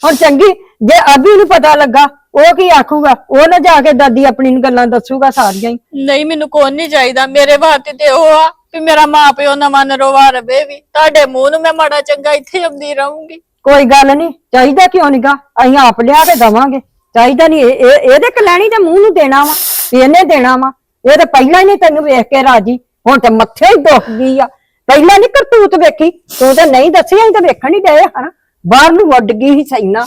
ਹੁਣ ਚੰਗੀ ਜੇ ਅਭੀ ਨੂੰ ਪਤਾ ਲੱਗਾ ਉਹ ਕੀ ਆਖੂਗਾ? ਉਹ ਨਾ ਜਾ ਕੇ ਦਾਦੀ ਆਪਣੀ ਨੂੰ ਗੱਲਾਂ ਦੱਸੂਗਾ ਸਾਰੀਆਂ ਹੀ। ਨਹੀਂ ਮੈਨੂੰ ਕੋਈ ਨਹੀਂ ਚਾਹੀਦਾ। ਮੇਰੇ ਵਾਸਤੇ ਤੇ ਉਹ ਆ ਵੀ ਮੇਰਾ ਮਾਪਿਓ ਨਵਾਂ ਨਰੋਵਾ ਰਵੇ ਵੀ। ਤੁਹਾਡੇ ਮੂੰਹ ਨੂੰ ਮੈਂ ਮਾੜਾ ਚੰਗਾ ਇੱਥੇ ਆਉਂਦੀ ਰਹੂੰਗੀ। ਕੋਈ ਗੱਲ ਨਹੀਂ। ਚਾਹੀਦਾ ਕਿਉਂ ਨਹੀਂਗਾ ਅਸੀਂ ਆਪ ਲਿਆ ਕੇ ਦਵਾਂਗੇ। ਚਾਹੀਦਾ ਨਹੀਂ ਇਹ ਇਹ- ਇਹਦੇ ਕਲੈਣੀ ਦੇ ਮੂੰਹ ਨੂੰ ਦੇਣਾ ਵਾ ਵੀ ਇਹਨੇ ਦੇਣਾ ਵਾ। ਇਹ ਤਾਂ ਪਹਿਲਾਂ ਹੀ ਨਹੀਂ ਤੈਨੂੰ ਵੇਖ ਕੇ ਰਾਜੀ। ਹੁਣ ਤੇ ਮੱਥੇ ਹੀ ਦੁਖ ਗਈ ਆ। ਪਹਿਲਾਂ ਨਹੀਂ ਕਰਤੂਤ ਵੇਖੀ। ਤੂੰ ਤਾਂ ਨਹੀਂ ਦੱਸੀ ਅਸੀਂ ਤਾਂ ਵੇਖਣ ਹੀ ਡਏ ਹਨਾ? ਬਾਹਰ ਨੂੰ ਵੱਡ ਗਈ ਸੀ ਸੈਨਾ।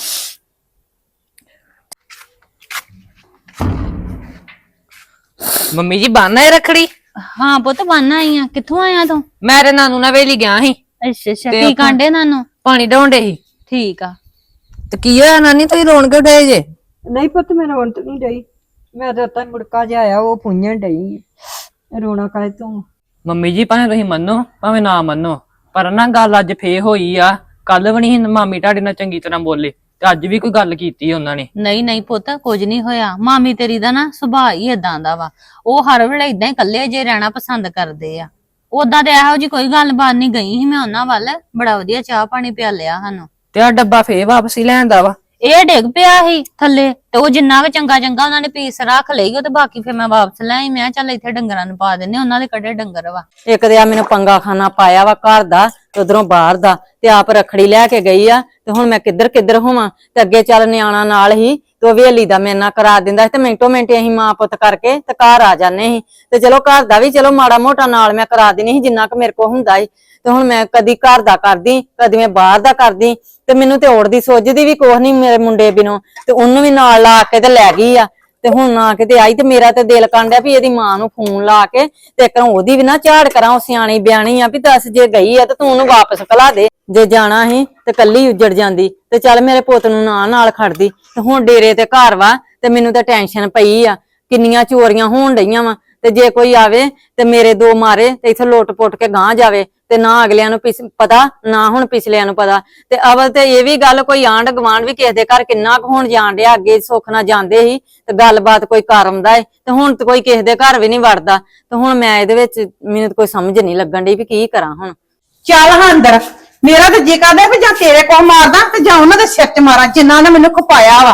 ਮੰਮੀ ਜੀ ਬੰਨ ਆਏ ਰਖੜੀ? ਹਾਂ ਪੁੱਤ ਬੰਨ ਆਈ ਆ। ਕਿੱਥੋਂ ਆਇਆ ਤੂੰ? ਮੈਂ ਤੇ ਨਾਨੂ ਨਾਲ ਵੇਲੀ ਗਿਆ ਸੀ। ਅੱਛਾ ਅੱਛਾ। ਤੇ ਕੀ ਆਪਾਂ- ਕਾਂਡੇ ਨਾਨੂੰ? ਪਾਣੀ ਢਾਉਂਦੇ ਸੀ। ਠੀਕ ਆ। ਤੇ ਕੀ ਹੋਇਆ ਨਾਨੀ ਤੁਸੀਂ ਰੋਣ ਕਿਉਂ ਡਏ ਜੇ? ਨਹੀਂ ਪੁੱਤ ਮੈਂ ਰੋਣ ਤੇ ਨਹੀਂ ਡਈ। ਮੈਂ ਤਾਂ ਤਾਂ ਮੁੜਕਾ ਜਿਹਾ ਆਇਆ ਉਹ ਪੁੰਝਣ ਡਈ ਰੋਣਾ ਕਾਹ ਤੂੰ? ਮੰਮੀ ਜੀ ਭਾਵੇਂ ਤੁਸੀਂ ਮੰਨੋ ਭਾਵੇਂ ਨਾ ਮੰਨੋ ਪਰ ਨਾ ਗੱਲ ਅੱਜ ਫੇ ਹੋਈ ਆ। ਕੱਲ ਵੀ ਨਹੀਂ ਮਾਮੀ ਤੁਹਾਡੇ ਨਾਲ ਚੰਗੀ ਤਰ੍ਹਾਂ ਬੋਲੇ। ਤੇ ਅੱਜ ਵੀ ਕੋਈ ਗੱਲ ਕੀਤੀ ਉਹਨਾਂ ਨੇ? ਨਹੀਂ ਨਹੀਂ ਪੁੱਤ ਕੁਝ ਨਹੀਂ ਹੋਇਆ। ਮਾਮੀ ਤੇਰੀ ਦਾ ਨਾ ਸੁਭਾਅ ਹੀ ਇਦਾਂ ਦਾ ਵਾ। ਉਹ ਹਰ ਵੇਲੇ ਇਦਾਂ ਹੀ ਇਕੱਲੇ ਜੇ ਰਹਿਣਾ ਪਸੰਦ ਕਰਦੇ ਆ। ਉਦਾਂ ਤੇ ਇਹੋ ਜੀ ਕੋਈ ਗੱਲਬਾਤ ਨਹੀਂ ਗਈ ਸੀ ਮੈਂ ਉਹਨਾਂ ਵੱਲ। ਬੜਾ ਵਧੀਆ ਚਾਹ ਪਾਣੀ ਪਿਆਲਿਆ ਸਾਨੂੰ। ਤੇ ਆ ਡੱਬਾ ਫੇ ਵਾਪਸ ਹੀ ਲੈਂਦਾ ਵਾ? ਇਹ ਡਿੱਗ ਪਿਆ ਸੀ ਥੱਲੇ ਤੇ ਉਹ ਜਿੰਨਾ ਕੁ ਚੰਗਾ ਚੰਗਾ ਉਹਨਾਂ ਨੇ ਪੀਸ ਰੱਖ ਲਈ ਉਹ ਤੇ ਬਾਕੀ ਫਿਰ ਮੈਂ ਵਾਪਸ ਲੈ ਆਈ, ਮੈਂ ਕਿਹਾ ਚੱਲ ਇੱਥੇ ਡੰਗਰਾਂ ਨੂੰ ਪਾ ਦਿੰਨੇ ਉਹਨਾਂ ਦੇ ਕੱਢੇ ਡੰਗਰ ਵਾ। ਇੱਕ ਤੇ ਆ ਮੈਨੂੰ ਪੰਗਾ ਖਾਨਾ ਪਾਇਆ ਵਾ ਘਰ ਦਾ ਤੇ ਉਧਰੋਂ ਬਾਹਰ ਦਾ ਤੇ ਆਪ ਰਖੜੀ ਲੈ ਕੇ ਗਈ ਆ ਤੇ ਹੁਣ ਮੈਂ ਕਿੱਧਰ ਕਿੱਧਰ ਹੋਵਾਂ ਤੇ ਅੱਗੇ ਚੱਲ ਨਿਆਣਾ ਨਾਲ ਹੀ ਤੇ ਉਹ ਹਵੇਲੀ ਦਾ ਮੇਰੇ ਨਾਲ ਕਰਾ ਦਿੰਦਾ ਸੀ ਤੇ ਮਿੰਟੋ ਮਿੰਟ ਅਸੀਂ ਮਾਂ ਪੁੱਤ ਕਰਕੇ ਤੇ ਘਰ ਆ ਜਾਂਦੇ ਸੀ। ਤੇ ਚਲੋ ਘਰ ਦਾ ਵੀ ਚਲੋ ਮਾੜਾ ਮੋਟਾ ਨਾਲ ਮੈਂ ਕਰਾ ਦਿੰਦੀ ਸੀ ਜਿੰਨਾ ਕੁ ਮੇਰੇ ਕੋਲ ਹੁੰਦਾ ਸੀ। ਤੇ ਹੁਣ ਮੈਂ ਕਦੀ ਘਰ ਦਾ ਕਰਦੀ, ਕਦੀ ਮੈਂ ਬਾਹਰ ਦਾ ਕਰਦੀ ਤੇ ਮੈਨੂੰ ਤੇ ਔੜ ਦੀ ਸੋਝਦੀ ਵੀ ਕੁਛ ਨਹੀਂ ਮੇਰੇ ਮੁੰਡੇ ਬਿਨੋਂ ਤੇ ਉਹਨੂੰ ਵੀ ਨਾਲ ਲਾ ਕੇ ਤੇ ਲੈ ਗਈ ਆ। ਤੇ ਹੁਣ ਆ ਕੇ ਤੇ ਆਈ ਤੇ ਮੇਰਾ ਤੇ ਦਿਲ ਕਾਂਡਿਆ ਵੀ ਇਹਦੀ ਮਾਂ ਨੂੰ ਫੋਨ ਲਾ ਕੇ ਤੇ ਇੱਕ ਉਹਦੀ ਵੀ ਨਾ ਝਾੜ ਕਰਾਂ, ਉਹ ਸਿਆਣੀ ਬਿਆਣੀ ਆ ਵੀ ਦੱਸ ਜੇ ਗਈ ਆ ਤੇ ਤੂੰ ਉਹਨੂੰ ਵਾਪਸ ਕਲਾ ਦੇ। ਜੇ ਜਾਣਾ ਸੀ ਤੇ ਕੱਲੀ ਉੱਜੜ ਜਾਂਦੀ ਤੇ ਚੱਲ ਮੇਰੇ ਪੁੱਤ ਨੂੰ ਨਾ ਨਾਲ ਖੜਦੀ। ਤੇ ਹੁਣ ਡੇਰੇ ਤੇ ਘਰ ਵਾ ਤੇ ਮੈਨੂੰ ਤਾਂ ਟੈਨਸ਼ਨ ਪਈ ਆ। ਕਿੰਨੀਆਂ ਚੋਰੀਆਂ ਹੋਣ ਡਈਆਂ ਵਾ। ਤੇ ਜੇ ਕੋਈ ਆਵੇ ਤੇ ਮੇਰੇ ਦੋ ਮਾਰੇ ਤੇ ਇੱਥੇ ਲੋਟ ਪੁੱਟ ਕੇ ਗਾਂ ਜਾਵੇ ਤੇ ਨਾ ਅਗਲਿਆਂ ਨੂੰ ਪਤਾ, ਨਾ ਹੁਣ ਪਿਛਲਿਆਂ ਨੂੰ ਪਤਾ। ਤੇ ਅਵਲ ਤੇ ਇਹ ਵੀ ਗੱਲ ਕੋਈ ਆਂਢ ਗਵਾਂਢ ਵੀ ਕਿਸੇ ਦੇ ਘਰ ਕਿੰਨਾ ਕੁ ਹੁਣ ਜਾਣ ਡਿਆ, ਅੱਗੇ ਸੁੱਖ ਨਾਲ ਜਾਂਦੇ ਸੀ ਤੇ ਗੱਲਬਾਤ ਕੋਈ ਕਰ ਦਾ ਏ। ਤੇ ਹੁਣ ਤੇ ਕੋਈ ਕਿਸੇ ਦੇ ਘਰ ਵੀ ਨਹੀਂ ਵੜਦਾ। ਤੇ ਹੁਣ ਮੈਂ ਇਹਦੇ ਵਿੱਚ ਮੈਨੂੰ ਕੋਈ ਸਮਝ ਨਹੀਂ ਲੱਗਣ ਡਈ ਵੀ ਕੀ ਕਰਾਂ ਹੁਣ। ਚੱਲ ਹਾਂ ਅੰਦਰ, ਮੇਰਾ ਤੇ ਜੀ ਕਰਦਾ ਵੀ ਜਾਂ ਤੇਰੇ ਕੋਲ ਮਾਰਦਾ ਤੇ ਜਾਂ ਉਹਨਾਂ ਦੇ ਸਿਰ 'ਚ ਮਾਰਾਂ, ਜਿਨ੍ਹਾਂ ਨੇ ਮੈਨੂੰ ਖਪਾਇਆ ਵਾ।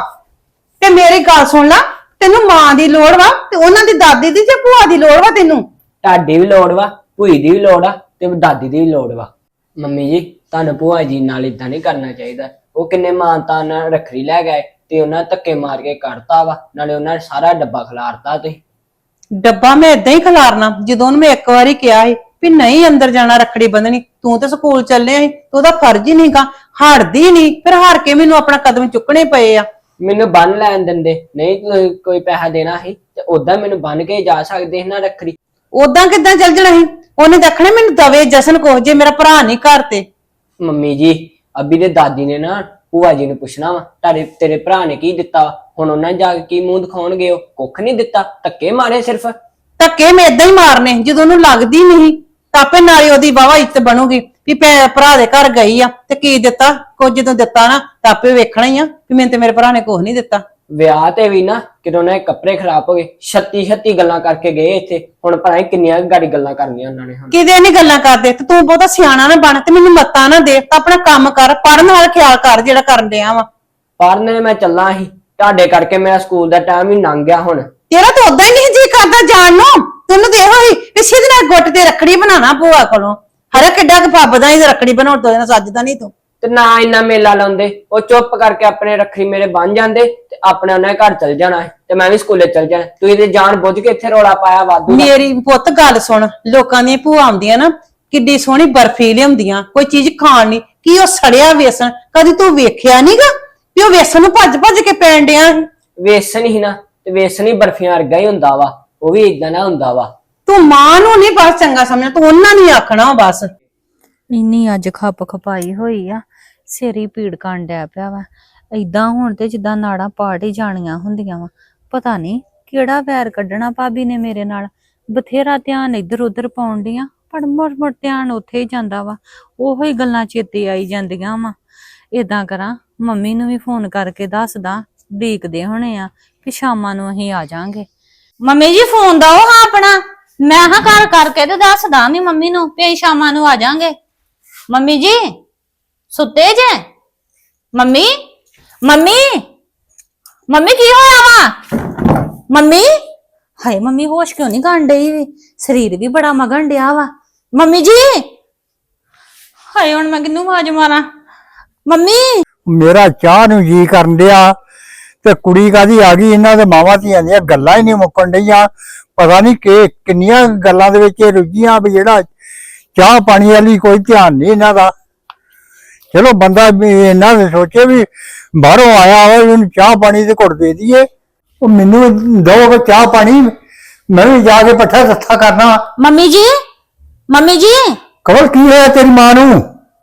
ਤੇ ਮੇਰੀ ਗੱਲ ਸੁਣ ਲੈ ਤੈਨੂੰ ਮਾਂ ਦੀ ਲੋੜ ਵਾ ਤੇ ਉਹਨਾਂ ਦੀ ਦਾਦੀ ਦੀ ਜਾਂ ਭੂਆ ਦੀ ਲੋੜ ਵਾ ਤੈਨੂੰ? ਤੁਹਾਡੀ ਵੀ ਲੋੜ ਵਾ ਭੂਈ ਦੀ ਵੀ ਲੋੜ ਆ ਤੇ ਦਾਦੀ ਦੀ ਵੀ ਲੋੜ ਵਾ। ਮੰਮੀ ਜੀ ਤੁਹਾਨੂੰ ਭੂਆ ਜੀ ਨਾਲ ਇਦਾਂ ਨਹੀਂ ਕਰਨਾ ਚਾਹੀਦਾ। ਉਹ ਕਿੰਨੇ ਮਾਨਤਾ ਨਾਲ ਰੱਖੜੀ ਲੈ ਗਏ ਤੇ ਉਹਨਾਂ ਧੱਕੇ ਮਾਰ ਕੇ ਕੱਢਤਾ ਵਾ ਨਾਲੇ ਉਹਨਾਂ ਨੇ ਸਾਰਾ ਡੱਬਾ ਖਿਲਾਰਤਾ ਤੁਸੀਂ। ਡੱਬਾ ਮੈਂ ਇਦਾਂ ਹੀ ਖਿਲਾਰਨਾ ਜਦੋਂ ਉਹਨੂੰ ਮੈਂ ਇੱਕ ਵਾਰੀ ਕਿਹਾ ਸੀ ਵੀ ਨਹੀਂ ਅੰਦਰ ਜਾਣਾ ਰੱਖੜੀ ਬੰਨਣੀ ਤੂੰ ਤਾਂ ਸਕੂਲ ਚੱਲਿਆ ਸੀ ਤੇ ਉਹਦਾ ਫਰਜ਼ ਹੀ ਨਹੀਂਗਾ ਹਟਦੀ ਨਹੀਂ ਫਿਰ ਹਾਰ ਕੇ ਮੈਨੂੰ ਆਪਣਾ ਕਦਮ ਚੁੱਕਣੇ ਪਏ ਆ। ਮੈਨੂੰ ਬੰਨ ਲੈਣ ਦਿੰਦੇ। ਨਹੀਂ ਤੁਸੀਂ ਕੋਈ ਪੈਸਾ ਦੇਣਾ ਸੀ ਤੇ ਉਦਾਂ ਮੈਨੂੰ ਬੰਨ ਕੇ ਜਾ ਸਕਦੇ ਸੀ ਨਾ ਰੱਖੜੀ। ਉਦਾਂ ਕਿੱਦਾਂ ਚੱਲ ਜਣਾ ਸੀ? ਉਹਨੇ ਦੇਖਣਾ ਮੈਨੂੰ ਦਵੇ ਜਸਨ ਕੋ ਜੇ ਮੇਰਾ ਭਰਾ ਨਹੀਂ ਘਰ ਤੇ। ਮੰਮੀ ਜੀ ਅਭੀ ਦੇ ਦਾਦੀ ਨੇ ਨਾ ਭੂਆ ਜੀ ਨੂੰ ਪੁੱਛਣਾ ਵਾ ਤੁਹਾਡੇ ਤੇਰੇ ਭਰਾ ਨੇ ਕੀ ਦਿੱਤਾ? ਹੁਣ ਉਹਨਾਂ ਜਾ ਕੇ ਕੀ ਮੂੰਹ ਦਿਖਾਉਣਗੇ ਉਹ? ਕੁੱਖ ਨਹੀਂ ਦਿੱਤਾ? ਧੱਕੇ ਮਾਰੇ ਸਿਰਫ? ਧੱਕੇ ਮੈਂ ਇਦਾਂ ਹੀ ਮਾਰਨੇ ਜਦੋਂ ਉਹਨੂੰ ਲੱਗਦੀ ਨਹੀਂ ਤਾਂ ਆਪੇ ਨਾਲੇ ਉਹਦੀ ਵਾਵਾ ਇੱਜ਼ਤ ਬਣੂਗੀ। ਵੀ ਭੈ- ਭਰਾ ਦੇ ਘਰ ਗਈ ਆ ਤੇ ਕੀ ਦਿੱਤਾ? ਕੁਝ ਜਦੋਂ ਦਿੱਤਾ ਨਾ ਤਾਂ ਆਪੇ ਵੇਖਣਾ ਹੀ ਆ ਵੀ ਮੈਨੂੰ ਤੇ ਮੇਰੇ ਭਰਾ ਨੇ ਕੁਝ ਨਹੀਂ ਦਿੱਤਾ। ਵਿਆਹ ਤੇ ਵੀ ਨਾ ਕਿਦੋਂ ਉਹਨਾਂ ਦੇ ਕੱਪੜੇ ਖਰਾਬ ਹੋ ਗਏ 36 36 ਗੱਲਾਂ ਕਰਕੇ ਗਏ ਇੱਥੇ। ਹੁਣ ਪਤਾ ਨਹੀਂ ਕਿੰਨੀਆਂ ਗਾੜੀ ਗੱਲਾਂ ਕਰਨੀਆਂ ਉਹਨਾਂ ਨੇ ਹੁਣ। ਕਿਤੇ ਨਹੀਂ ਗੱਲਾਂ ਕਰਦੇ ਤੇ ਤੂੰ ਬਹੁਤਾ ਸਿਆਣਾ ਨਾ ਬਣ ਤੇ ਮੈਨੂੰ ਮੱਤਾਂ ਨਾ ਦੇ ਤਾਂ ਆਪਣਾ ਕੰਮ ਕਰ ਪੜਨ ਵਾਲਾ ਖਿਆਲ ਕਰ ਜਿਹੜਾ ਕਰਨ ਡਿਆ ਵਾ। ਪੜ੍ਹਨੇ ਮੈਂ ਚੱਲਾਂ ਸੀ ਤੁਹਾਡੇ ਕਰਕੇ ਮੇਰਾ ਸਕੂਲ ਦਾ ਟਾਈਮ ਹੀ ਲੰਘ ਗਿਆ ਹੁਣ। ਤੇਰਾ ਤਾਂ ਉਦਾਂ ਹੀ ਨਹੀਂ ਜੀ ਕਰਦਾ ਜਾਣ ਨੂੰ। ਤੈਨੂੰ ਤੇ ਇਹੋ ਹੀ ਵੀ ਸਿੱਧ ਨਾਲ ਗੁੱਟ ਤੇ ਰੱਖੜੀ ਬਣਾਣਾ ਭੂਆ ਕੋਲੋਂ। ਹਰੇ ਕਿੱਡਾ ਕੁ ਫੱਬਦਾ ਹੀ ਰੱਖੜੀ ਬਣਾਉਣ ਤੋਂ ਇਹਨਾਂ ਸੱਜਦਾ ਨਹੀਂ ਤੂੰ। ਤੇ ਨਾ ਇੰਨਾ ਮੇਲਾ ਲਾਉਂਦੇ ਉਹ ਚੁੱਪ ਕਰਕੇ ਆਪਣੇ ਰੱਖੜੀ ਮੇਰੇ ਬਣ ਜਾਂਦੇ ਤੇ ਆਪਣੇ ਉਹਨਾਂ ਦੇ ਘਰ ਚਲ ਜਾਣਾ ਸੀ ਤੇ ਮੈਂ ਵੀ ਸਕੂਲੇ ਚਲ ਜਾਣਾ। ਤੁਸੀਂ ਤੇ ਜਾਣ ਬੁੱਝ ਕੇ ਇੱਥੇ ਰੋਲਾ ਪਾਇਆ ਵਾਧੂ ਦਾ। ਮੇਰੀ ਪੁੱਤ ਗੱਲ ਸੁਣ ਲੋਕਾਂ ਦੀਆਂ ਭੂਆ ਆਉਂਦੀਆਂ ਨਾ ਕਿੱਡੀ ਸੋਹਣੀ ਬਰਫੀ ਲਿਆਉਂਦੀਆਂ ਕੋਈ ਚੀਜ਼ ਖਾਣ ਲਈ ਕੀ ਉਹ ਸੜਿਆ ਵੇਸਣ? ਕਦੀ ਤੂੰ ਵੇਖਿਆ ਨਹੀਂਗਾ ਵੀ ਉਹ ਵੇਸਣ ਨੂੰ ਭੱਜ ਭੱਜ ਕੇ ਪੈਣ ਡਿਆ ਸੀ। ਵੇਸਣ ਹੀ ਨਾ ਤੇ ਵੇਸਣ ਹੀ ਬਰਫੀਆਂ ਵਰਗਾ ਹੀ ਹੁੰਦਾ ਵਾ ਉਹ ਵੀ ਇਦਾਂ ਨਾ ਹੁੰਦਾ ਵਾ। ਤੂੰ ਮਾਂ ਨੂੰ ਨਹੀਂ ਬਸ ਚੰਗਾ ਸਮਝਣਾ ਤੂੰ ਉਹਨਾਂ ਨੂੰ ਹੀ ਆਖਣਾ ਬਸ। ਇੰਨੀ ਅੱਜ ਖੱਪ ਖਪਾਈ ਹੋਈ ਆ ਸਿਰ ਹੀ ਪੀੜ ਕਰਨ ਡਿਆ ਪਿਆ ਵਾ। ਏਦਾਂ ਹੁਣ ਤੇ ਜਿੱਦਾਂ ਨਾੜਾਂ ਪਾੜ ਹੀ ਜਾਣੀਆਂ ਹੁੰਦੀਆਂ ਵਾ। ਪਤਾ ਨਹੀਂ ਕਿਹੜਾ ਵੈਰ ਕੱਢਣਾ ਭਾਬੀ ਨੇ ਮੇਰੇ ਨਾਲ। ਬਥੇਰਾ ਧਿਆਨ ਇੱਧਰ ਉੱਧਰ ਪਾਉਣ ਡੀਆਂ ਪਰ ਮੁੜ ਮੁੜ ਧਿਆਨ ਉੱਥੇ ਹੀ ਜਾਂਦਾ ਵਾ। ਉਹੋ ਹੀ ਗੱਲਾਂ ਚੇਤੇ ਆਈ ਜਾਂਦੀਆਂ ਵਾ। ਏਦਾਂ ਕਰਾਂ ਮੰਮੀ ਨੂੰ ਵੀ ਫੋਨ ਕਰਕੇ ਦੱਸਦਾ ਡੀਕਦੇ ਹੋਣੇ ਆ ਕਿ ਸ਼ਾਮਾਂ ਨੂੰ ਅਸੀਂ ਆ ਜਾਾਂਗੇ। ਮੰਮੀ ਜੀ ਫੋਨ ਦਓ ਹਾਂ ਆਪਣਾ। ਮੈਂ ਹਾਂ ਘਰ ਕਰਕੇ ਤੇ ਦੱਸਦਾ ਵੀ ਮੰਮੀ ਨੂੰ ਵੀ ਸ਼ਾਮਾਂ ਨੂੰ ਆ ਜਾਾਂਗੇ। ਮੰਮੀ ਜੀ, ਸੁੱਤੇ ਜੇ? ਮੰਮੀ? ਮੰਮੀ? ਮੰਮੀ ਕੀ ਹੋਇਆ ਵਾ? ਮੰਮੀ? ਹਾਏ, ਮੰਮੀ ਹੋਸ਼ ਕਿਉਂ ਨਹੀਂ ਗਾਣ ਡਈ ਵੀ? ਸਰੀਰ ਵੀ ਬੜਾ ਮਗਣ ਡਿਆ ਵਾ। ਮੰਮੀ ਜੀ? ਹਾਏ, ਹੁਣ ਮੈਂ ਕਿਹਨੂੰ ਆਵਾਜ਼ ਮਾਰਾਂ? ਮੰਮੀ? ਮੇਰਾ ਚਾਹ ਨੂੰ ਜੀ ਕਰਨ ਡਿਆ। ਤੇ ਕੁੜੀ ਕਾਦੀ ਆ ਗਈ? ਇਹਨਾਂ ਦੇ ਮਾਵਾਂ ਧੀਆਂ ਦੀਆਂ ਗੱਲਾਂ ਹੀ ਨਹੀਂ ਮੁੱਕਣ ਡਈਆਂ। ਪਤਾ ਨਹੀਂ ਕਿ ਕਿੰਨੀਆਂ ਗੱਲਾਂ ਦੇ ਵਿੱਚ ਇਹ ਰੁੱਝੀਆਂ ਵੀ ਜਿਹੜਾ ਚਾਹ ਪਾਣੀ ਵਾਲੀ ਕੋਈ ਧਿਆਨ ਨਹੀਂ ਇਹਨਾਂ ਦਾ। ਚਲੋ ਬੰਦਾ ਇਹਨਾਂ ਦੇ ਸੋਚੇ ਵੀ ਬਾਹਰੋਂ ਆਇਆ ਹੋਵੇ ਉਹਨੂੰ ਚਾਹ ਪਾਣੀ ਦੇ ਘੁੱਟ ਦੇ ਦਈਏ। ਉਹ ਮੈਨੂੰ ਦੋ ਚਾਹ ਪਾਣੀ ਮੈਂ ਵੀ ਜਾ ਕੇ ਪੱਠਾ ਸੱਥਾ ਕਰਨਾ। ਮੰਮੀ ਜੀ ਮੰਮੀ ਜੀ। ਕਵਲ ਕੀ ਹੋਇਆ ਤੇਰੀ ਮਾਂ ਨੂੰ?